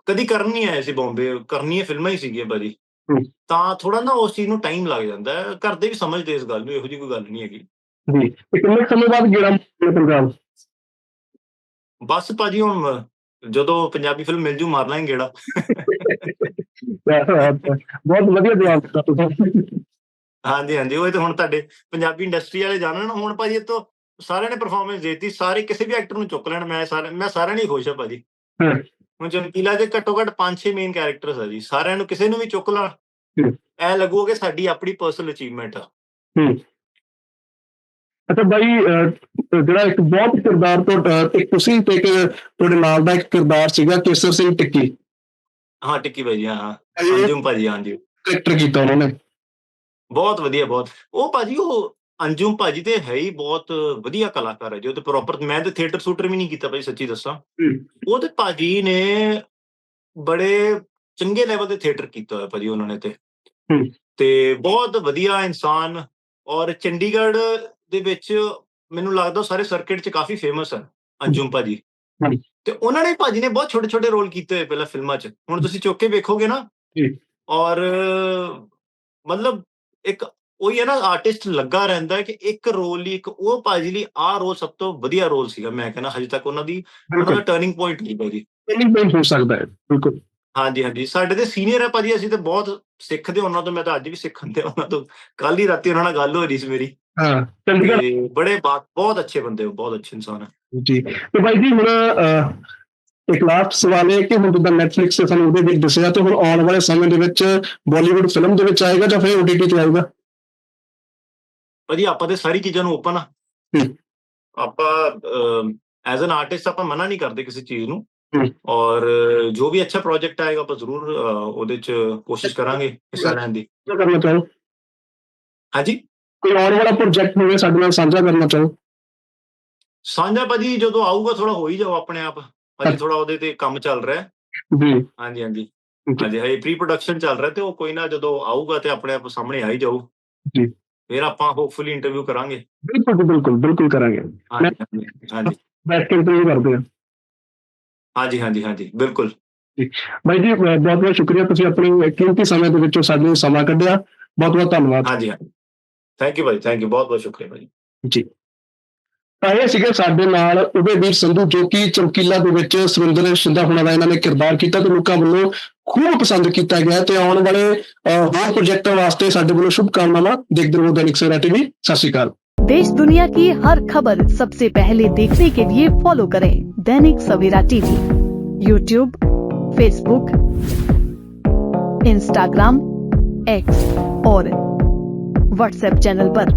ਕਦੀ ਕਰਨ ਨਹੀਂ ਆਏ ਸੀ ਬੰਬੇ ਕਰਨੀਆਂ ਫਿਲਮਾਂ ਹੀ ਸੀਗੀਆਂ ਭਾਜੀ। ਤਾਂ ਥੋੜਾ ਨਾ ਉਸ ਚੀਜ਼ ਨੂੰ ਟਾਈਮ ਲੱਗ ਜਾਂਦਾ ਹੈ। ਘਰ ਦੇ ਵੀ ਸਮਝਦੇ ਇਸ ਗੱਲ ਨੂੰ ਇਹੋ ਜਿਹੀ ਕੋਈ ਗੱਲ ਨਹੀਂ ਹੈਗੀ। ਜੀ ਕਿੰਨੇ ਸਮੇਂ ਬਾਅਦ ਗੇੜਾ ਮਾਰੋਗੇ ਪੰਜਾਬ? ਬਸ ਭਾਜੀ ਹੁਣ ਜਦੋਂ ਪੰਜਾਬੀ ਫਿਲਮ ਮਿਲ ਜੂ ਮਾਰ ਲਾਂਗੇ ਗੇੜਾ। ਬਹੁਤ ਵਧੀਆ ਜਵਾਬ ਦਿੱਤਾ ਤੁਸੀਂ। ਹਾਂਜੀ ਹਾਂਜੀ ਉਹ ਤਾਂ ਹੁਣ ਤੁਹਾਡੇ ਪੰਜਾਬੀ ਇੰਡਸਟਰੀ ਵਾਲੇ ਜਾਣਨ ਹੁਣ ਭਾਜੀ ਇਹ ਤੋਂ ਸਾਰਿਆਂ ਨੇ ਪਰਫਾਰਮੈਂਸ ਦਿੱਤੀ ਸਾਰੇ ਕਿਸੇ ਵੀ ਐਕਟਰ ਨੂੰ ਚੁੱਕ ਲੈਣ ਮੈਂ ਸਾਰੇ ਮੈਂ ਸਾਰਿਆਂ ਨੂੰ ਹੀ ਖੁਸ਼ ਹਾਂ ਭਾਜੀ। ਹਾਂ। ਹੁਣ ਚਮਕੀਲਾ ਦੇ ਘੱਟੋ ਘੱਟ 5-6 ਮੇਨ ਕੈਰੈਕਟਰਸ ਆ ਜੀ ਸਾਰਿਆਂ ਨੂੰ ਕਿਸੇ ਨੂੰ ਵੀ ਚੁੱਕ ਲਾ। ਹੂੰ। ਐ ਲੱਗੂਗਾ ਕਿ ਸਾਡੀ ਆਪਣੀ ਪਰਸਨਲ ਅਚੀਵਮੈਂਟ ਆ। ਅੱਛਾ ਬਾਈ ਜਿਹੜਾ ਇੱਕ ਬਹੁਤ ਕਿਰਦਾਰ ਤੋਂ ਤੁਸੀਂ ਤੇ ਇੱਕ ਤੁਹਾਡੇ ਨਾਲ ਦਾ ਇੱਕ ਕਿਰਦਾਰ ਸੀਗਾ ਕੇਸਰ ਸਿੰਘ ਟਿੱਕੀ। ਹਾਂ ਟਿੱਕੀ ਭਾਜੀ ਹਾਂ ਹਾਂ। ਅੰਜੁਮ ਭਾਜੀ ਹਾਂਜੀ। ਕਰੈਕਟਰ ਕੀਤਾ ਉਹਨਾਂ ਨੇ। ਬਹੁਤ ਵਧੀਆ ਬਹੁਤ। ਉਹ ਭਾਜੀ ਉਹ ਅੰਜੁਮ ਭਾਜੀ ਤੇ ਹੈ ਹੀ ਬਹੁਤ ਵਧੀਆ ਕਲਾਕਾਰ ਹੈ ਜੀ ਉਹ ਤੇ ਪ੍ਰੋਪਰ ਮੈਂ ਤੇ ਥੀਏਟਰ ਸ਼ੂਟਰ ਵੀ ਨਹੀਂ ਕੀਤਾ ਭਾਜੀ ਸੱਚੀ ਦੱਸਾਂ। ਉਹ ਤੇ ਭਾਜੀ ਨੇ ਬੜੇ ਚੰਗੇ ਲੈਵਲ ਤੇ ਥੀਏਟਰ ਕੀਤਾ ਹੋਇਆ ਭਾਜੀ ਉਹਨਾਂ ਨੇ ਤੇ। ਤੇ ਬਹੁਤ ਵਧੀਆ ਇਨਸਾਨ ਔਰ ਚੰਡੀਗੜ੍ਹ ਦੇ ਵਿੱਚ ਮੈਨੂੰ ਲੱਗਦਾ ਸਾਰੇ ਸਰਕਟ 'ਚ ਕਾਫੀ ਫੇਮਸ ਹੈ ਅੰਜੁਮ ਭਾਜੀ। ਤੇ ਉਹਨਾਂ ਨੇ ਭਾਜੀ ਨੇ ਬਹੁਤ ਛੋਟੇ ਛੋਟੇ ਰੋਲ ਕੀਤੇ ਹੋਏ ਪਹਿਲਾਂ ਫਿਲਮਾਂ 'ਚ ਹੁਣ ਤੁਸੀਂ ਚੁੱਕ ਕੇ ਵੇਖੋਗੇ ਨਾ ਜੀ। ਔਰ ਮਤਲਬ ਇੱਕ ਉਹੀ ਹੈ ਨਾ ਆਰਟਿਸਟ ਲੱਗਾ ਰਹਿੰਦਾ ਹੈ ਕਿ ਇੱਕ ਰੋਲ ਲਈ ਇੱਕ ਉਹ ਭਾਜੀ ਲਈ ਆਹ ਰੋਲ ਸਭ ਤੋਂ ਵਧੀਆ ਰੋਲ ਸੀਗਾ ਮੈਂ ਕਹਿੰਦਾ ਹਜੇ ਤੱਕ ਉਹਨਾਂ ਦੀ ਉਹਨਾਂ ਦਾ ਟਰਨਿੰਗ ਪੁਆਇੰਟ ਨਹੀਂ ਭਾਜੀ। ਟ੍ਰੇਨਿੰਗ ਪੁਆਇੰਟ ਹੋ ਸਕਦਾ ਹੈ ਬਿਲਕੁਲ। ਹਾਂਜੀ ਹਾਂਜੀ। ਸਾਡੇ ਤੇ ਸੀਨੀਅਰ ਹੈ ਭਾਜੀ ਅਸੀਂ ਤੇ ਬਹੁਤ ਸਿੱਖਦੇ ਉਹਨਾਂ ਤੋਂ ਮੈਂ ਤਾਂ ਅੱਜ ਵੀ ਸਿੱਖਣ ਦੇ ਉਹਨਾਂ ਤੋਂ। ਕੱਲ ਹੀ ਰਾਤੀ ਉਹਨਾਂ ਨਾਲ ਗੱਲ ਹੋ ਰਹੀ ਸੀ ਮੇਰੀ। ਹਾਂ ਚੰਡੀਗੜ੍ਹ। ਤੇ ਬੜੇ ਬਾਤ ਬਹੁਤ ਅੱਛੇ ਬੰਦੇ ਹੋ ਬਹੁਤ ਅੱਛੇ ਇਨਸਾਨ ਹੈ। ਜੀ। ਤੇ ਬਾਈ ਜੀ ਹੁਣ ਇੱਕ ਲਾਸਟ ਸਵਾਲ ਹੈ ਕਿ ਹੁਣ ਜਿੱਦਾਂ Netflix ਤੇ ਸਾਨੂੰ ਉਹਦੇ ਵਿੱਚ ਦੱਸਿਆ ਤੇ ਹੁਣ ਆਉਣ ਵਾਲੇ ਸਮੇਂ ਦੇ ਵਿੱਚ ਬਾਲੀਵੁੱਡ ਫਿਲਮ ਦੇ ਵਿੱਚ ਆਏਗਾ ਜਾਂ ਫਿਰ OTT ਤੇ ਆਏਗਾ? ਭਾਜੀ ਆਪਾਂ ਤੇ ਸਾਰੀ ਚੀਜ਼ਾਂ ਨੂੰ ਓਪਨ ਆ। ਆਪਾਂ ਐਜ਼ ਐਨ ਆਰਟਿਸਟ ਆਪਾਂ ਮਨਾ ਨਹੀਂ ਕਰਦੇ ਕਿਸੇ ਚੀਜ਼ ਨੂੰ। ਔਰ ਜੋ ਵੀ ਅੱਛਾ ਪ੍ਰੋਜੈਕਟ ਆਏਗਾ ਆਪਾਂ ਜ਼ਰੂਰ ਉਹਦੇ ਚ ਕੋਸ਼ਿਸ਼ ਕਰਾਂਗੇ ਹਿੱਸਾ ਲੈਣ ਦੀ। ਕਰਨਾ ਚਾਹੋ? ਹਾਂਜੀ? ਕੋਈ ਆਉਣ ਵਾਲਾ ਪ੍ਰੋਜੈਕਟ ਹੋਵੇ ਸਾਡੇ ਨਾਲ ਸਾਂਝਾ ਕਰਨਾ ਚਾਹੋ? ਸਾਂਝਾ ਭਾਜੀ ਜਦੋਂ ਆਊਗਾ ਥੋੜਾ ਹੋ ਹੀ ਜਾਓ ਆਪਣੇ ਆਪ। ਭਾਜੀ। ਥੋੜਾ ਉਹਦੇ ਤੇ ਕੰਮ ਚੱਲ ਰਿਹਾ। ਜੀ। ਹਾਂਜੀ ਹਾਂਜੀ. ਹਾਂਜੀ ਹਜੇ ਪ੍ਰੀ ਪ੍ਰੋਡਕਸ਼ਨ ਚੱਲ ਰਿਹਾ ਤੇ ਉਹ ਕੋਈ ਨਾ ਜਦੋਂ ਆਊਗਾ ਤੇ ਆਪਣੇ ਆਪ ਸਾਹਮਣੇ ਆ ਹੀ ਜਾਊ। ਜੀ। ਫਿਰ ਆਪਾਂ ਹੋਪਫੁਲੀ ਇੰਟਰਵਿਊ ਕਰਾਂਗੇ। ਬਿਲਕੁਲ ਬਿਲਕੁਲ ਬਿਲਕੁਲ ਕਰਾਂਗੇ। ਹਾਂਜੀ ਬੈਠ ਕੇ ਇੰਟਰਵਿਊ ਕਰਦੇ ਹਾਂ। ਹਾਂਜੀ ਹਾਂਜੀ ਹਾਂਜੀ ਬਿਲਕੁਲ। ਬਾਈ ਜੀ ਬਹੁਤ ਬਹੁਤ ਸ਼ੁਕਰੀਆ ਤੁਸੀਂ ਆਪਣੇ ਕੀਮਤੀ ਸਮੇਂ ਦੇ ਵਿੱਚੋਂ ਸਾਡੇ ਲਈ ਸਮਾਂ ਕੱਢਿਆ। ਬਹੁਤ ਬਹੁਤ ਧੰਨਵਾਦ। ਹਾਂਜੀ ਹਾਂਜੀ। ਥੈਂਕ ਯੂ ਭਾਈ ਥੈਂਕ ਯੂ ਬਹੁਤ ਬਹੁਤ ਸ਼ੁਕਰੀਆ ਭਾਈ ਜੀ। ਤਾਂ ਇਹ ਸੀਗੇ ਸਾਡੇ ਨਾਲ ਉਦੇਵੀਰ ਸੰਧੂ ਜੋ ਕਿ ਚਮਕੀਲਾ ਦੇ ਵਿੱਚ ਸੁਰਿੰਦਰ ਸ਼ਿੰਦਾ ਹੋਣਾ ਦਾ ਇਹਨਾਂ ਨੇ ਕਿਰਦਾਰ ਕੀਤਾ ਤੇ ਲੋਕਾਂ ਵੱਲੋਂ ਖੂਬ ਪਸੰਦ ਕੀਤਾ ਗਿਆ ਤੇ ਆਉਣ ਵਾਲੇ ਅਹ, ਹੋਰ ਪ੍ਰੋਜੈਕਟਾਂ ਵਾਸਤੇ ਸਾਡੇ ਵੱਲੋਂ ਸ਼ੁਭ ਕਾਮਨਾਵਾਂ ਦੇਖਦੇ ਰਹੋ ਦੈਨਿਕ ਸਵੇਰਾ ਟੀਵੀ ਸਤਿ ਸ਼੍ਰੀ ਅਕਾਲ देश दुनिया की हर खबर सबसे पहले देखने के लिए फॉलो करें Dainik Savera TV YouTube Facebook Instagram X और व्हाट्सएप चैनल पर।